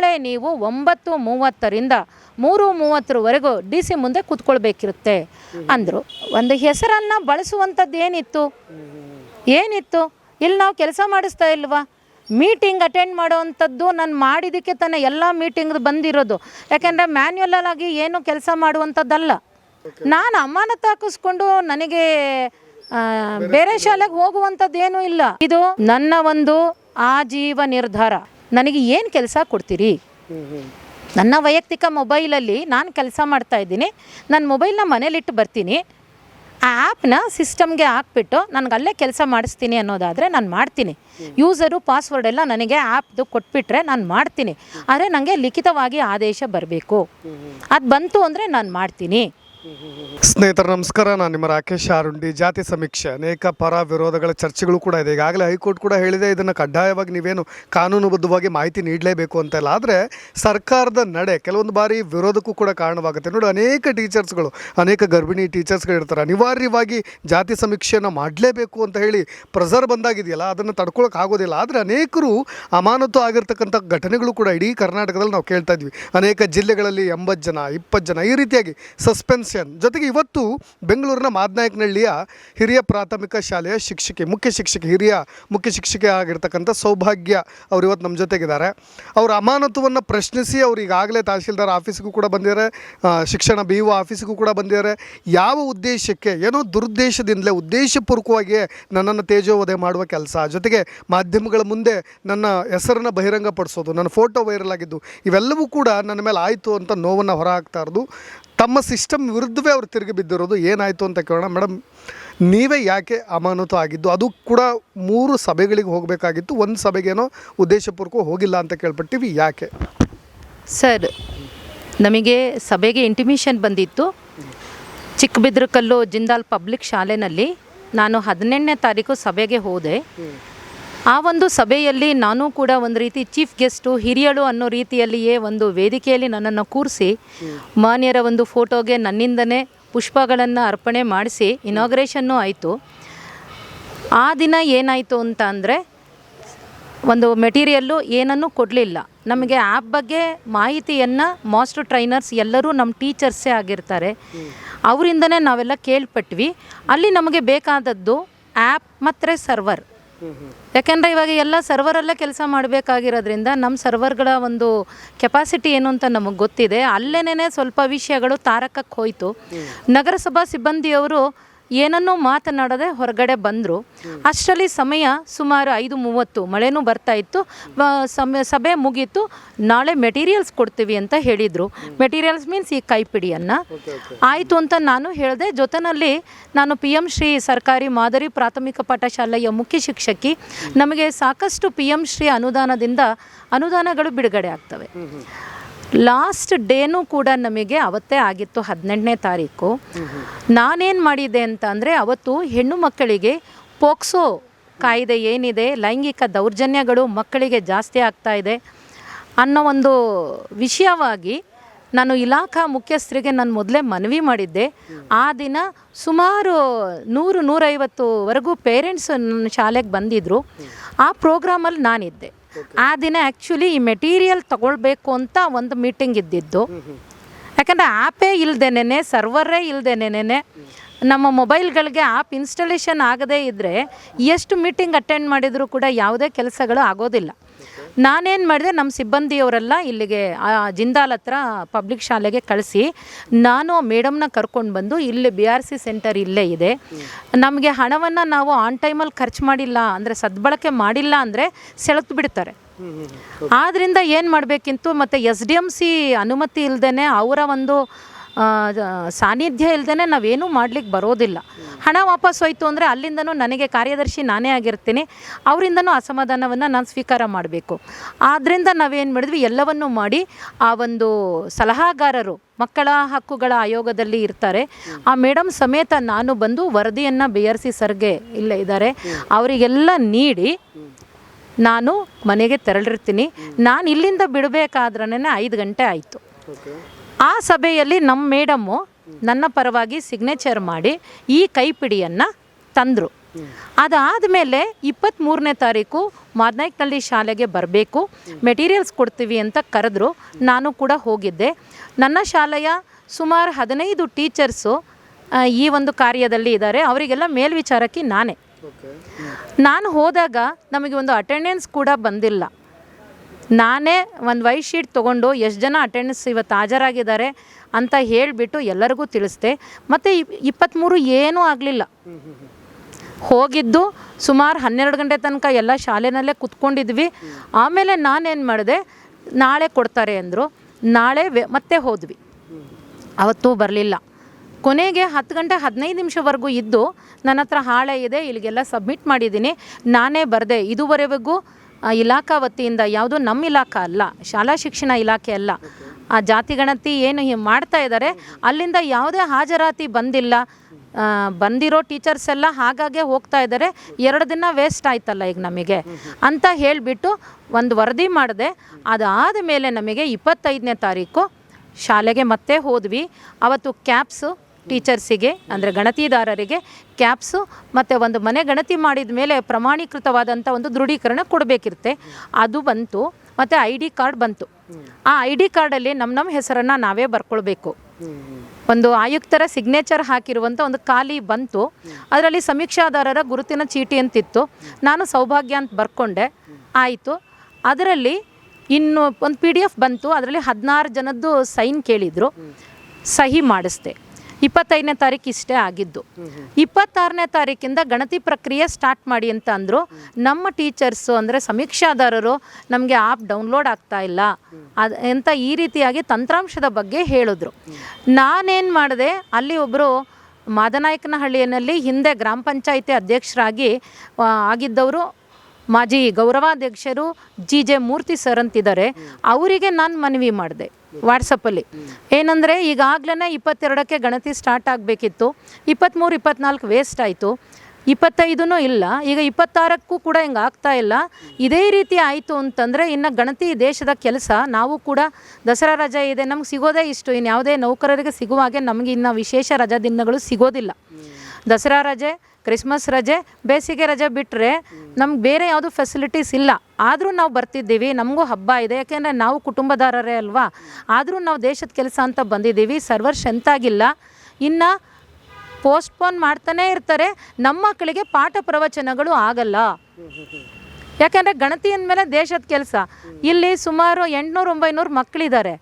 ನಾಳೆ ನೀವು ಒಂಬತ್ತು ಮೂವತ್ತರಿಂದ ಮೂರು ಮೂವತ್ತರವರೆಗೂ ಡಿ ಸಿ ಮುಂದೆ ಕೂತ್ಕೊಳ್ಬೇಕಿರುತ್ತೆ ಅಂದರು. ಒಂದು ಹೆಸರನ್ನು ಬಳಸುವಂಥದ್ದು ಏನಿತ್ತು? ಏನಿತ್ತು? ಇಲ್ಲಿ ನಾವು ಕೆಲಸ ಮಾಡಿಸ್ತಾ ಇಲ್ವಾ? ಮೀಟಿಂಗ್ ಅಟೆಂಡ್ ಮಾಡೋವಂಥದ್ದು ನಾನು ಮಾಡಿದ್ದಕ್ಕೆ ತಾನೇ ಎಲ್ಲ ಮೀಟಿಂಗ್ ಬಂದಿರೋದು. ಯಾಕೆಂದರೆ ಆಗಿ ಏನು ಕೆಲಸ ಮಾಡುವಂಥದ್ದಲ್ಲ. ನಾನು ಅಮಾನತು ಹಾಕಿಸ್ಕೊಂಡು ನನಗೆ ಬೇರೆ ಶಾಲೆಗೆ ಹೋಗುವಂಥದ್ದು ಏನೂ ಇಲ್ಲ. ಇದು ನನ್ನ ಒಂದು ಆಜೀವ ನಿರ್ಧಾರ. ನನಗೆ ಏನು ಕೆಲಸ ಕೊಡ್ತೀರಿ? ನನ್ನ ವೈಯಕ್ತಿಕ ಮೊಬೈಲಲ್ಲಿ ನಾನು ಕೆಲಸ ಮಾಡ್ತಾ ಇದ್ದೀನಿ. ನನ್ನ ಮೊಬೈಲ್ನ ಮನೇಲಿಟ್ಟು ಬರ್ತೀನಿ. ಆ ಆ್ಯಪ್ನ ಸಿಸ್ಟಮ್ಗೆ ಹಾಕ್ಬಿಟ್ಟು ನನಗೆ ಅಲ್ಲೇ ಕೆಲಸ ಮಾಡಿಸ್ತೀನಿ ಅನ್ನೋದಾದರೆ ನಾನು ಮಾಡ್ತೀನಿ. ಯೂಸರು ಪಾಸ್ವರ್ಡ್ ಎಲ್ಲ ನನಗೆ ಆ್ಯಪ್ದು ಕೊಟ್ಬಿಟ್ರೆ ನಾನು ಮಾಡ್ತೀನಿ. ಆದರೆ ನನಗೆ ಲಿಖಿತವಾಗಿ ಆದೇಶ ಬರಬೇಕು. ಅದು ಬಂತು ಅಂದರೆ ನಾನು ಮಾಡ್ತೀನಿ. ಸ್ನೇಹಿತರೆ, ನಮಸ್ಕಾರ. ನಾನು ನಿಮ್ಮ ರಾಕೇಶ್ ಆರುಂಡಿ. ಜಾತಿ ಸಮೀಕ್ಷೆ. ಅನೇಕ ಪರ ವಿರೋಧಗಳ ಚರ್ಚೆಗಳು ಕೂಡ ಇದೆ. ಈಗಾಗಲೇ ಹೈಕೋರ್ಟ್ ಕೂಡ ಹೇಳಿದೆ, ಇದನ್ನು ಕಡ್ಡಾಯವಾಗಿ ನೀವೇನು ಕಾನೂನುಬದ್ಧವಾಗಿ ಮಾಹಿತಿ ನೀಡಲೇಬೇಕು ಅಂತ ಇಲ್ಲ ಆದರೆ, ಸರ್ಕಾರದ ನಡೆ, ಕೆಲವೊಂದು ಬಾರಿ ವಿರೋಧಕ್ಕೂ ಕೂಡ ಕಾರಣವಾಗುತ್ತೆ. ನೋಡಿ, ಅನೇಕ ಟೀಚರ್ಸ್ಗಳು, ಅನೇಕ ಗರ್ಭಿಣಿ ಟೀಚರ್ಸ್ಗಳಿರ್ತಾರೆ ಅನಿವಾರ್ಯವಾಗಿ ಜಾತಿ ಸಮೀಕ್ಷೆಯನ್ನು ಮಾಡಲೇಬೇಕು ಅಂತ ಹೇಳಿ ಪ್ರೆಸರ್ ಬಂದಾಗಿದೆಯಲ್ಲ, ಅದನ್ನು ತಡ್ಕೊಳಕ್ಕೆ ಆಗೋದಿಲ್ಲ. ಆದರೆ, ಅನೇಕರು ಅಮಾನತು ಆಗಿರ್ತಕ್ಕಂಥ ಘಟನೆಗಳು ಕೂಡ ಇಡೀ ಕರ್ನಾಟಕದಲ್ಲಿ ನಾವು ಕೇಳ್ತಾ ಇದ್ವಿ. ಅನೇಕ ಜಿಲ್ಲೆಗಳಲ್ಲಿ ಎಂಬತ್ತು ಜನ, ಇಪ್ಪತ್ತು ಜನ ಈ ರೀತಿಯಾಗಿ ಸಸ್ಪೆನ್ಷನ್ ಜೊತೆಗೆ ಇವತ್ತು ಬೆಂಗಳೂರಿನ ಮಾದನಾಯಕನಹಳ್ಳಿಯ ಹಿರಿಯ ಪ್ರಾಥಮಿಕ ಶಾಲೆಯ ಶಿಕ್ಷಕಿ, ಮುಖ್ಯ ಶಿಕ್ಷಕಿ, ಹಿರಿಯ ಮುಖ್ಯ ಶಿಕ್ಷಕಿ ಆಗಿರ್ತಕ್ಕಂಥ ಸೌಭಾಗ್ಯ ಅವರು ಇವತ್ತು ನಮ್ಮ ಜೊತೆಗಿದ್ದಾರೆ. ಅವರ ಅಮಾನತುವನ್ನು ಪ್ರಶ್ನಿಸಿ ಅವರು ಈಗಾಗಲೇ ತಹಶೀಲ್ದಾರ್ ಆಫೀಸಿಗೂ ಕೂಡ ಬಂದಿದ್ದಾರೆ ಶಿಕ್ಷಣ ಬಿ ಒ ಆಫೀಸಿಗೂ ಕೂಡ ಬಂದಿದ್ದಾರೆ. ಯಾವ ಉದ್ದೇಶಕ್ಕೆ, ಏನೋ ದುರುದ್ದೇಶದಿಂದಲೇ ಉದ್ದೇಶಪೂರ್ವಕವಾಗಿಯೇ ನನ್ನನ್ನು ತೇಜೋವಧೆ ಮಾಡುವ ಕೆಲಸ. ಜೊತೆಗೆ ಮಾಧ್ಯಮಗಳ ಮುಂದೆ ನನ್ನ ಹೆಸರನ್ನು ಬಹಿರಂಗಪಡಿಸೋದು, ನನ್ನ ಫೋಟೋ ವೈರಲ್ ಆಗಿದ್ದು, ಇವೆಲ್ಲವೂ ಕೂಡ ನನ್ನ ಮೇಲೆ ಆಯಿತು ಅಂತ ನೋವನ್ನು ಹೊರಹಾಕ್ತಾ ಇರೋದು. ತಮ್ಮ ಸಿಸ್ಟಮ್ ವಿರುದ್ಧವೇ ಅವ್ರು ತಿರುಗಿ ಬಿದ್ದಿರೋದು ಏನಾಯಿತು ಅಂತ ಕೇಳೋಣ. ಮೇಡಮ್, ನೀವೇ ಯಾಕೆ ಅಮಾನತು ಆಗಿದ್ದು? ಅದು ಕೂಡ ಮೂರು ಸಭೆಗಳಿಗೆ ಹೋಗಬೇಕಾಗಿತ್ತು. ಒಂದು ಸಭೆಗೇನೋ ಉದ್ದೇಶಪೂರ್ವಕ ಹೋಗಿಲ್ಲ ಅಂತ ಕೇಳ್ಪಟ್ಟಿವಿ. ಯಾಕೆ? ಸರ್, ನಮಗೆ ಸಭೆಗೆ ಇಂಟಿಮೇಷನ್ ಬಂದಿತ್ತು. ಚಿಕ್ಕಬಿದ್ರಕಲ್ಲು ಜಿಂದಾಲ್ ಪಬ್ಲಿಕ್ ಶಾಲೆಯಲ್ಲಿ ನಾನು ಹದಿನೆಂಟನೇ ತಾರೀಕು ಸಭೆಗೆ ಹೋದೆ. ಆ ಒಂದು ಸಭೆಯಲ್ಲಿ ನಾನು ಕೂಡ ಒಂದು ರೀತಿ ಚೀಫ್ ಗೆಸ್ಟು ಹಿರಿಯಳು ಅನ್ನೋ ರೀತಿಯಲ್ಲಿಯೇ ಒಂದು ವೇದಿಕೆಯಲ್ಲಿ ನನ್ನನ್ನು ಕೂರಿಸಿ, ಮಾನ್ಯರ ಒಂದು ಫೋಟೋಗೆ ನನ್ನಿಂದನೇ ಪುಷ್ಪಗಳನ್ನು ಅರ್ಪಣೆ ಮಾಡಿಸಿ ಇನಾಗ್ರೇಷನ್ನು ಆಯಿತು. ಆ ದಿನ ಏನಾಯಿತು ಅಂತ ಅಂದರೆ, ಒಂದು ಮೆಟೀರಿಯಲ್ಲು ಏನನ್ನು ಕೊಡಲಿಲ್ಲ. ನಮಗೆ ಆ್ಯಪ್ ಬಗ್ಗೆ ಮಾಹಿತಿಯನ್ನು ಮಾಸ್ಟರ್ ಟ್ರೈನರ್ಸ್ ಎಲ್ಲರೂ ನಮ್ಮ ಟೀಚರ್ಸೇ ಆಗಿರ್ತಾರೆ. ಅವರಿಂದನೇ ನಾವೆಲ್ಲ ಕೇಳ್ಪಟ್ವಿ. ಅಲ್ಲಿ ನಮಗೆ ಬೇಕಾದದ್ದು ಆ್ಯಪ್ ಮತ್ತು ಸರ್ವರ್ ಯಾಕೆಂದರೆ ಇವಾಗ ಎಲ್ಲ ಸರ್ವರಲ್ಲೇ ಕೆಲಸ ಮಾಡಬೇಕಾಗಿರೋದ್ರಿಂದ ನಮ್ಮ ಸರ್ವರ್ಗಳ ಒಂದು ಕೆಪಾಸಿಟಿ ಏನು ಅಂತ ನಮಗೆ ಗೊತ್ತಿದೆ. ಅಲ್ಲೇನೇ ಸ್ವಲ್ಪ ವಿಷಯಗಳು ತಾರಕಕ್ಕೆ ಹೋಯಿತು. ನಗರಸಭಾ ಸಿಬ್ಬಂದಿಯವರು ಏನನ್ನೂ ಮಾತನಾಡದೆ ಹೊರಗಡೆ ಬಂದರು. ಅಷ್ಟರಲ್ಲಿ ಸಮಯ ಸುಮಾರು ಐದು ಮೂವತ್ತು. ಮಳೆನೂ ಬರ್ತಾ ಇತ್ತು. ಸಮಯ ಸಭೆ ಮುಗೀತು. ನಾಳೆ ಮೆಟೀರಿಯಲ್ಸ್ ಕೊಡ್ತೀವಿ ಅಂತ ಹೇಳಿದರು. ಮೆಟೀರಿಯಲ್ಸ್ ಮೀನ್ಸ್ ಈ ಕೈಪಿಡಿಯನ್ನು. ಆಯಿತು ಅಂತ ನಾನು ಹೇಳಿದೆ. ಜೊತೆಯಲ್ಲಿ ನಾನು ಪಿ ಎಂ ಶ್ರೀ ಸರ್ಕಾರಿ ಮಾದರಿ ಪ್ರಾಥಮಿಕ ಪಾಠಶಾಲೆಯ ಮುಖ್ಯ ಶಿಕ್ಷಕಿ. ನಮಗೆ ಸಾಕಷ್ಟು ಪಿ ಎಂ ಶ್ರೀ ಅನುದಾನದಿಂದ ಅನುದಾನಗಳು ಬಿಡುಗಡೆ ಆಗ್ತವೆ. ಲಾಸ್ಟ್ ಡೇನೂ ಕೂಡ ನಮಗೆ ಅವತ್ತೇ ಆಗಿತ್ತು ಹದಿನೆಂಟನೇ ತಾರೀಕು. ನಾನೇನು ಮಾಡಿದ್ದೆ ಅಂತ ಅಂದರೆ ಅವತ್ತು ಹೆಣ್ಣು ಮಕ್ಕಳಿಗೆ ಪೋಕ್ಸೋ ಕಾಯ್ದೆ ಏನಿದೆ, ಲೈಂಗಿಕ ದೌರ್ಜನ್ಯಗಳು ಮಕ್ಕಳಿಗೆ ಜಾಸ್ತಿ ಆಗ್ತಾ ಇದೆ ಅನ್ನೋ ಒಂದು ವಿಷಯವಾಗಿ ನಾನು ಇಲಾಖಾ ಮುಖ್ಯಸ್ಥರಿಗೆ ನಾನು ಮೊದಲೇ ಮನವಿ ಮಾಡಿದ್ದೆ. ಆ ದಿನ ಸುಮಾರು ನೂರು ನೂರೈವತ್ತುವರೆಗೂ ಪೇರೆಂಟ್ಸ್ ನನ್ನ ಶಾಲೆಗೆ ಬಂದಿದ್ದರು ಆ ಪ್ರೋಗ್ರಾಮಲ್ಲಿ ನಾನಿದ್ದೆ. ಆ ದಿನ ಆ್ಯಕ್ಚುಲಿ ಈ ಮೆಟೀರಿಯಲ್ ತಗೊಳ್ಬೇಕು ಅಂತ ಒಂದು ಮೀಟಿಂಗ್ ಇದ್ದಿದ್ದು. ಯಾಕಂದರೆ ಆ್ಯಪೇ ಇಲ್ದೇನೆ ಸರ್ವರೇ ಇಲ್ದೇನೆ ನಮ್ಮ ಮೊಬೈಲ್ಗಳಿಗೆ ಆ್ಯಪ್ ಇನ್ಸ್ಟಾಲೇಷನ್ ಆಗದೇ ಇದ್ದರೆ ಎಷ್ಟು ಮೀಟಿಂಗ್ ಅಟೆಂಡ್ ಮಾಡಿದರೂ ಕೂಡ ಯಾವುದೇ ಕೆಲಸಗಳು ಆಗೋದಿಲ್ಲ. ನಾನೇನು ಮಾಡಿದೆ ನಮ್ಮ ಸಿಬ್ಬಂದಿಯವರೆಲ್ಲ ಇಲ್ಲಿಗೆ ಆ ಜಿಂದಾಲ್ ಹತ್ರ ಪಬ್ಲಿಕ್ ಶಾಲೆಗೆ ಕಳಿಸಿ ನಾನು ಮೇಡಮ್ನ ಕರ್ಕೊಂಡು ಬಂದು ಇಲ್ಲಿ ಬಿ ಆರ್ ಸಿ ಸೆಂಟರ್ ಇಲ್ಲೇ ಇದೆ. ನಮಗೆ ಹಣವನ್ನು ನಾವು ಆನ್ ಟೈಮಲ್ಲಿ ಖರ್ಚು ಮಾಡಿಲ್ಲ ಅಂದರೆ ಸದ್ಬಳಕೆ ಮಾಡಿಲ್ಲ ಅಂದರೆ ಸೆಳೆತು ಬಿಡ್ತಾರೆ. ಆದ್ದರಿಂದ ಏನು ಮಾಡಬೇಕಿತ್ತು ಮತ್ತು ಎಸ್ ಡಿ ಎಂ ಸಿ ಅನುಮತಿ ಇಲ್ಲದೇ ಅವರ ಒಂದು ಸಾನ್ನಿಧ್ಯ ಇಲ್ಲದೇ ನಾವೇನೂ ಮಾಡ್ಲಿಕ್ಕೆ ಬರೋದಿಲ್ಲ. ಹಣ ವಾಪಸ್ ಹೋಯಿತು ಅಂದರೆ ಅಲ್ಲಿಂದನೂ ನನಗೆ ಕಾರ್ಯದರ್ಶಿ ನಾನೇ ಆಗಿರ್ತೀನಿ. ಅವರಿಂದನೂ ಅಸಮಾಧಾನವನ್ನು ನಾನು ಸ್ವೀಕಾರ ಮಾಡಬೇಕು. ಆದ್ದರಿಂದ ನಾವೇನು ಮಾಡಿದ್ವಿ, ಎಲ್ಲವನ್ನೂ ಮಾಡಿ ಆ ಒಂದು ಸಲಹಾಗಾರರು, ಮಕ್ಕಳ ಹಕ್ಕುಗಳ ಆಯೋಗದಲ್ಲಿ ಇರ್ತಾರೆ. ಆ ಮೇಡಮ್ ಸಮೇತ ನಾನು ಬಂದು ವರದಿಯನ್ನು ಬಿ ಆರ್ ಸಿ ಸರ್ಗೆ ಇಲ್ಲೇ ಇದ್ದಾರೆ. ಅವರಿಗೆಲ್ಲ ನೀಡಿ ನಾನು ಮನೆಗೆ ತೆರಳಿರ್ತೀನಿ. ನಾನು ಇಲ್ಲಿಂದ ಬಿಡಬೇಕಾದ್ರೇ ಐದು ಗಂಟೆ ಆಯಿತು. ಆ ಸಭೆಯಲ್ಲಿ ನಮ್ಮ ಮೇಡಮ್ಮು ನನ್ನ ಪರವಾಗಿ ಸಿಗ್ನೇಚರ್ ಮಾಡಿ ಈ ಕೈಪಿಡಿಯನ್ನು ತಂದರು. ಅದಾದ ಮೇಲೆ ಇಪ್ಪತ್ತ್ಮೂರನೇ ತಾರೀಕು ಮಾದನಾಯ್ಕನಹಳ್ಳಿ ಶಾಲೆಗೆ ಬರಬೇಕು. ಮೆಟೀರಿಯಲ್ಸ್ ಕೊಡ್ತೀವಿ ಅಂತ ಕರೆದ್ರು. ನಾನು ಕೂಡ ಹೋಗಿದ್ದೆ. ನನ್ನ ಶಾಲೆಯ ಸುಮಾರು ಹದಿನೈದು ಟೀಚರ್ಸು ಈ ಒಂದು ಕಾರ್ಯದಲ್ಲಿ ಇದ್ದಾರೆ. ಅವರಿಗೆಲ್ಲ ಮೇಲ್ವಿಚಾರಕ್ಕೆ ನಾನೇ. ನಾನು ಹೋದಾಗ ನಮಗೆ ಒಂದು ಅಟೆಂಡೆನ್ಸ್ ಕೂಡ ಬಂದಿಲ್ಲ. ನಾನೇ ಒಂದು ವೈಟ್ ಶೀಟ್ ತೊಗೊಂಡು ಎಷ್ಟು ಜನ ಅಟೆಂಡೆನ್ಸ್ ಇವತ್ತು ಹಾಜರಾಗಿದ್ದಾರೆ ಅಂತ ಹೇಳಿಬಿಟ್ಟು ಎಲ್ಲರಿಗೂ ತಿಳಿಸ್ದೆ. ಮತ್ತು ಇಪ್ಪತ್ತ್ಮೂರು ಏನೂ ಆಗಲಿಲ್ಲ. ಹೋಗಿದ್ದು ಸುಮಾರು ಹನ್ನೆರಡು ಗಂಟೆ ತನಕ ಎಲ್ಲ ಶಾಲೆನಲ್ಲೇ ಕುತ್ಕೊಂಡಿದ್ವಿ. ಆಮೇಲೆ ನಾನೇನು ಮಾಡಿದೆ, ನಾಳೆ ಕೊಡ್ತಾರೆ ಅಂದರು. ನಾಳೆ ವೆ, ಮತ್ತೆ ಹೋದ್ವಿ. ಅವತ್ತು ಬರಲಿಲ್ಲ. ಕೊನೆಗೆ ಹತ್ತು ಗಂಟೆ ಹದಿನೈದು ನಿಮಿಷವರೆಗೂ ಇದ್ದು ನನ್ನ ಹತ್ರ ಹಾಳೆ ಇದೆ, ಇಲ್ಲಿಗೆಲ್ಲ ಸಬ್ಮಿಟ್ ಮಾಡಿದ್ದೀನಿ. ನಾನೇ ಬರದೆ. ಇದುವರೆಗೂ ಇಲಾಖಾ ವತಿಯಿಂದ ಯಾವುದು ನಮ್ಮ ಇಲಾಖಾ ಅಲ್ಲ, ಶಾಲಾ ಶಿಕ್ಷಣ ಇಲಾಖೆ ಅಲ್ಲ, ಆ ಜಾತಿ ಗಣತಿ ಏನು ಮಾಡ್ತಾ ಇದ್ದಾರೆ, ಅಲ್ಲಿಂದ ಯಾವುದೇ ಹಾಜರಾತಿ ಬಂದಿಲ್ಲ. ಬಂದಿರೋ ಟೀಚರ್ಸ್ ಎಲ್ಲ ಹಾಗಾಗೆ ಹೋಗ್ತಾ ಇದ್ದಾರೆ, ಎರಡು ದಿನ ವೇಸ್ಟ್ ಆಯ್ತಲ್ಲ ಈಗ ನಮಗೆ ಅಂತ ಹೇಳಿಬಿಟ್ಟು ಒಂದು ವರದಿ ಮಾಡಿದೆ. ಅದಾದ ಮೇಲೆ ನಮಗೆ ಇಪ್ಪತ್ತೈದನೇ ತಾರೀಕು ಶಾಲೆಗೆ ಮತ್ತೆ ಹೋದ್ವಿ. ಅವತ್ತು ಕ್ಯಾಪ್ಸು ಟೀಚರ್ಸಿಗೆ, ಅಂದರೆ ಗಣತಿದಾರರಿಗೆ ಕ್ಯಾಪ್ಸು ಮತ್ತು ಒಂದು ಮನೆ ಗಣತಿ ಮಾಡಿದ ಮೇಲೆ ಪ್ರಮಾಣೀಕೃತವಾದಂಥ ಒಂದು ದೃಢೀಕರಣ ಕೊಡಬೇಕಿರುತ್ತೆ. ಅದು ಬಂತು, ಮತ್ತು ಐ ಡಿ ಕಾರ್ಡ್ ಬಂತು. ಆ ಐ ಡಿ ಕಾರ್ಡಲ್ಲಿ ನಮ್ಮ ನಮ್ಮ ಹೆಸರನ್ನು ನಾವೇ ಬರ್ಕೊಳ್ಬೇಕು. ಒಂದು ಆಯುಕ್ತರ ಸಿಗ್ನೇಚರ್ ಹಾಕಿರುವಂಥ ಒಂದು ಖಾಲಿ ಬಂತು. ಅದರಲ್ಲಿ ಸಮೀಕ್ಷಾದಾರರ ಗುರುತಿನ ಚೀಟಿ ಅಂತಿತ್ತು. ನಾನು ಸೌಭಾಗ್ಯ ಅಂತ ಬರ್ಕೊಂಡೆ. ಆಯಿತು. ಅದರಲ್ಲಿ ಇನ್ನು ಒಂದು ಪಿ ಡಿ ಎಫ್ ಬಂತು. ಅದರಲ್ಲಿ ಹದಿನಾರು ಜನದ್ದು ಸೈನ್ ಕೇಳಿದರು. ಸಹಿ ಮಾಡಿಸ್ದೆ. ಇಪ್ಪತ್ತೈದನೇ ತಾರೀಕು ಇಷ್ಟೇ ಆಗಿದ್ದು. ಇಪ್ಪತ್ತಾರನೇ ತಾರೀಕಿಂದ ಗಣತಿ ಪ್ರಕ್ರಿಯೆ ಸ್ಟಾರ್ಟ್ ಮಾಡಿ ಅಂತ ಅಂದರು. ನಮ್ಮ ಟೀಚರ್ಸು ಅಂದರೆ ಸಮೀಕ್ಷಾದಾರರು ನಮಗೆ ಆ್ಯಪ್ ಡೌನ್ಲೋಡ್ ಆಗ್ತಾ ಇಲ್ಲ. ಅದು ಅಂತ ಈ ರೀತಿಯಾಗಿ ತಂತ್ರಾಂಶದ ಬಗ್ಗೆ ಹೇಳಿದ್ರು. ನಾನೇನು ಮಾಡಿದೆ, ಅಲ್ಲಿ ಒಬ್ಬರು ಮಾದನಾಯಕನಹಳ್ಳಿಯಲ್ಲಿ ಹಿಂದೆ ಗ್ರಾಮ ಪಂಚಾಯಿತಿ ಅಧ್ಯಕ್ಷರಾಗಿ ಆಗಿದ್ದವರು ಮಾಜಿ ಗೌರವಾಧ್ಯಕ್ಷರು ಜಿ ಜೆ ಮೂರ್ತಿ ಸರ್ ಅಂತಿದ್ದಾರೆ. ಅವರಿಗೆ ನಾನು ಮನವಿ ಮಾಡಿದೆ. ವಾಟ್ಸಪ್ಪಲ್ಲಿ. ಏನಂದರೆ ಈಗಾಗಲೇ ಇಪ್ಪತ್ತೆರಡಕ್ಕೆ ಗಣತಿ ಸ್ಟಾರ್ಟ್ ಆಗಬೇಕಿತ್ತು. ಇಪ್ಪತ್ತ್ಮೂರು ಇಪ್ಪತ್ನಾಲ್ಕು ವೇಸ್ಟ್ ಆಯಿತು. ಇಪ್ಪತ್ತೈದೂ ಇಲ್ಲ. ಈಗ ಇಪ್ಪತ್ತಾರಕ್ಕೂ ಕೂಡ ಹಿಂಗೆ ಆಗ್ತಾ ಇಲ್ಲ. ಇದೇ ರೀತಿ ಆಯಿತು ಅಂತಂದರೆ ಇನ್ನು ಗಣತಿ ದೇಶದ ಕೆಲಸ. ನಾವು ಕೂಡ ದಸರಾ ರಜೆ ಇದೆ, ನಮ್ಗೆ ಸಿಗೋದೇ ಇಷ್ಟು. ಇನ್ನು ಯಾವುದೇ ನೌಕರರಿಗೆ ಸಿಗುವ ಹಾಗೆ ನಮಗೆ ಇನ್ನು ವಿಶೇಷ ರಜಾ ದಿನಗಳು ಸಿಗೋದಿಲ್ಲ. ದಸರಾ ರಜೆ, ಕ್ರಿಸ್ಮಸ್ ರಜೆ, ಬೇಸಿಗೆ ರಜೆ ಬಿಟ್ಟರೆ ನಮ್ಗೆ ಬೇರೆ ಯಾವುದು ಫೆಸಿಲಿಟೀಸ್ ಇಲ್ಲ. ಆದರೂ ನಾವು ಬರ್ತಿದ್ದೀವಿ, ನಮಗೂ ಹಬ್ಬ ಇದೆ. ಯಾಕೆಂದರೆ ನಾವು ಕುಟುಂಬದಾರರೇ ಅಲ್ವಾ? ಆದರೂ ನಾವು ದೇಶದ ಕೆಲಸ ಅಂತ ಬಂದಿದ್ದೀವಿ, ಸರ್ವರ್ ಸ್ಟ್ರೆಂತ್ ಆಗಿಲ್ಲ. ಇನ್ನು ಪೋಸ್ಟ್ಪೋನ್ ಮಾಡ್ತಾನೇ ಇರ್ತಾರೆ. ನಮ್ಮ ಮಕ್ಕಳಿಗೆ ಪಾಠ ಪ್ರವಚನಗಳು ಆಗಲ್ಲ. ಯಾಕೆಂದರೆ ಗಣತಿ ಅಂದಮೇಲೆ ದೇಶದ ಕೆಲಸ. ಇಲ್ಲಿ ಸುಮಾರು ಎಂಟುನೂರು, ಒಂಬೈನೂರು ಮಕ್ಕಳಿದ್ದಾರೆ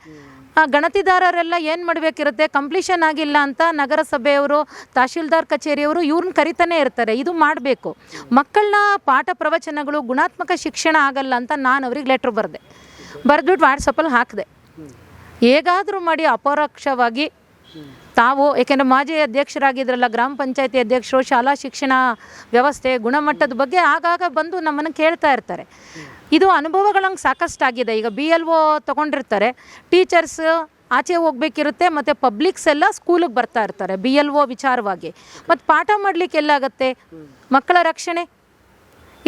ಗಣತಿದಾರರೆಲ್ಲ ಏನು ಮಾಡಬೇಕಿರುತ್ತೆ? ಕಂಪ್ಲೀಷನ್ ಆಗಿಲ್ಲ ಅಂತ ನಗರಸಭೆಯವರು, ತಹಶೀಲ್ದಾರ್ ಕಚೇರಿಯವರು ಇವ್ರನ್ನ ಕರಿತಾನೆ ಇರ್ತಾರೆ. ಇದು ಮಾಡಬೇಕು. ಮಕ್ಕಳನ್ನ ಪಾಠ ಪ್ರವಚನಗಳು, ಗುಣಾತ್ಮಕ ಶಿಕ್ಷಣ ಆಗಲ್ಲ ಅಂತ ನಾನು ಅವ್ರಿಗೆ ಲೆಟ್ರ್ ಬರೆದೆ. ಬರೆದ್ಬಿಟ್ಟು ವಾಟ್ಸಪ್ಪಲ್ಲಿ ಹಾಕಿದೆ. ಹೇಗಾದರೂ ಮಾಡಿ ಅಪರೋಕ್ಷವಾಗಿ ತಾವು, ಏಕೆಂದರೆ ಮಾಜಿ ಅಧ್ಯಕ್ಷರಾಗಿದ್ರಲ್ಲ, ಗ್ರಾಮ ಪಂಚಾಯತಿ ಅಧ್ಯಕ್ಷರು, ಶಾಲಾ ಶಿಕ್ಷಣ ವ್ಯವಸ್ಥೆ, ಗುಣಮಟ್ಟದ ಬಗ್ಗೆ ಆಗಾಗ ಬಂದು ನಮ್ಮನ್ನು ಕೇಳ್ತಾ ಇರ್ತಾರೆ. ಇದು ಅನುಭವಗಳಂಗೆ ಸಾಕಷ್ಟಾಗಿದೆ. ಈಗ ಬಿ ಎಲ್ ಒ ತೊಗೊಂಡಿರ್ತಾರೆ. ಟೀಚರ್ಸ್ ಆಚೆ ಹೋಗ್ಬೇಕಿರುತ್ತೆ, ಮತ್ತು ಪಬ್ಲಿಕ್ಸ್ ಎಲ್ಲ ಸ್ಕೂಲಿಗೆ ಬರ್ತಾ ಇರ್ತಾರೆ ಬಿ ಎಲ್ ಒ ವಿಚಾರವಾಗಿ. ಮತ್ತು ಪಾಠ ಮಾಡಲಿಕ್ಕೆ ಎಲ್ಲಾಗತ್ತೆ? ಮಕ್ಕಳ ರಕ್ಷಣೆ?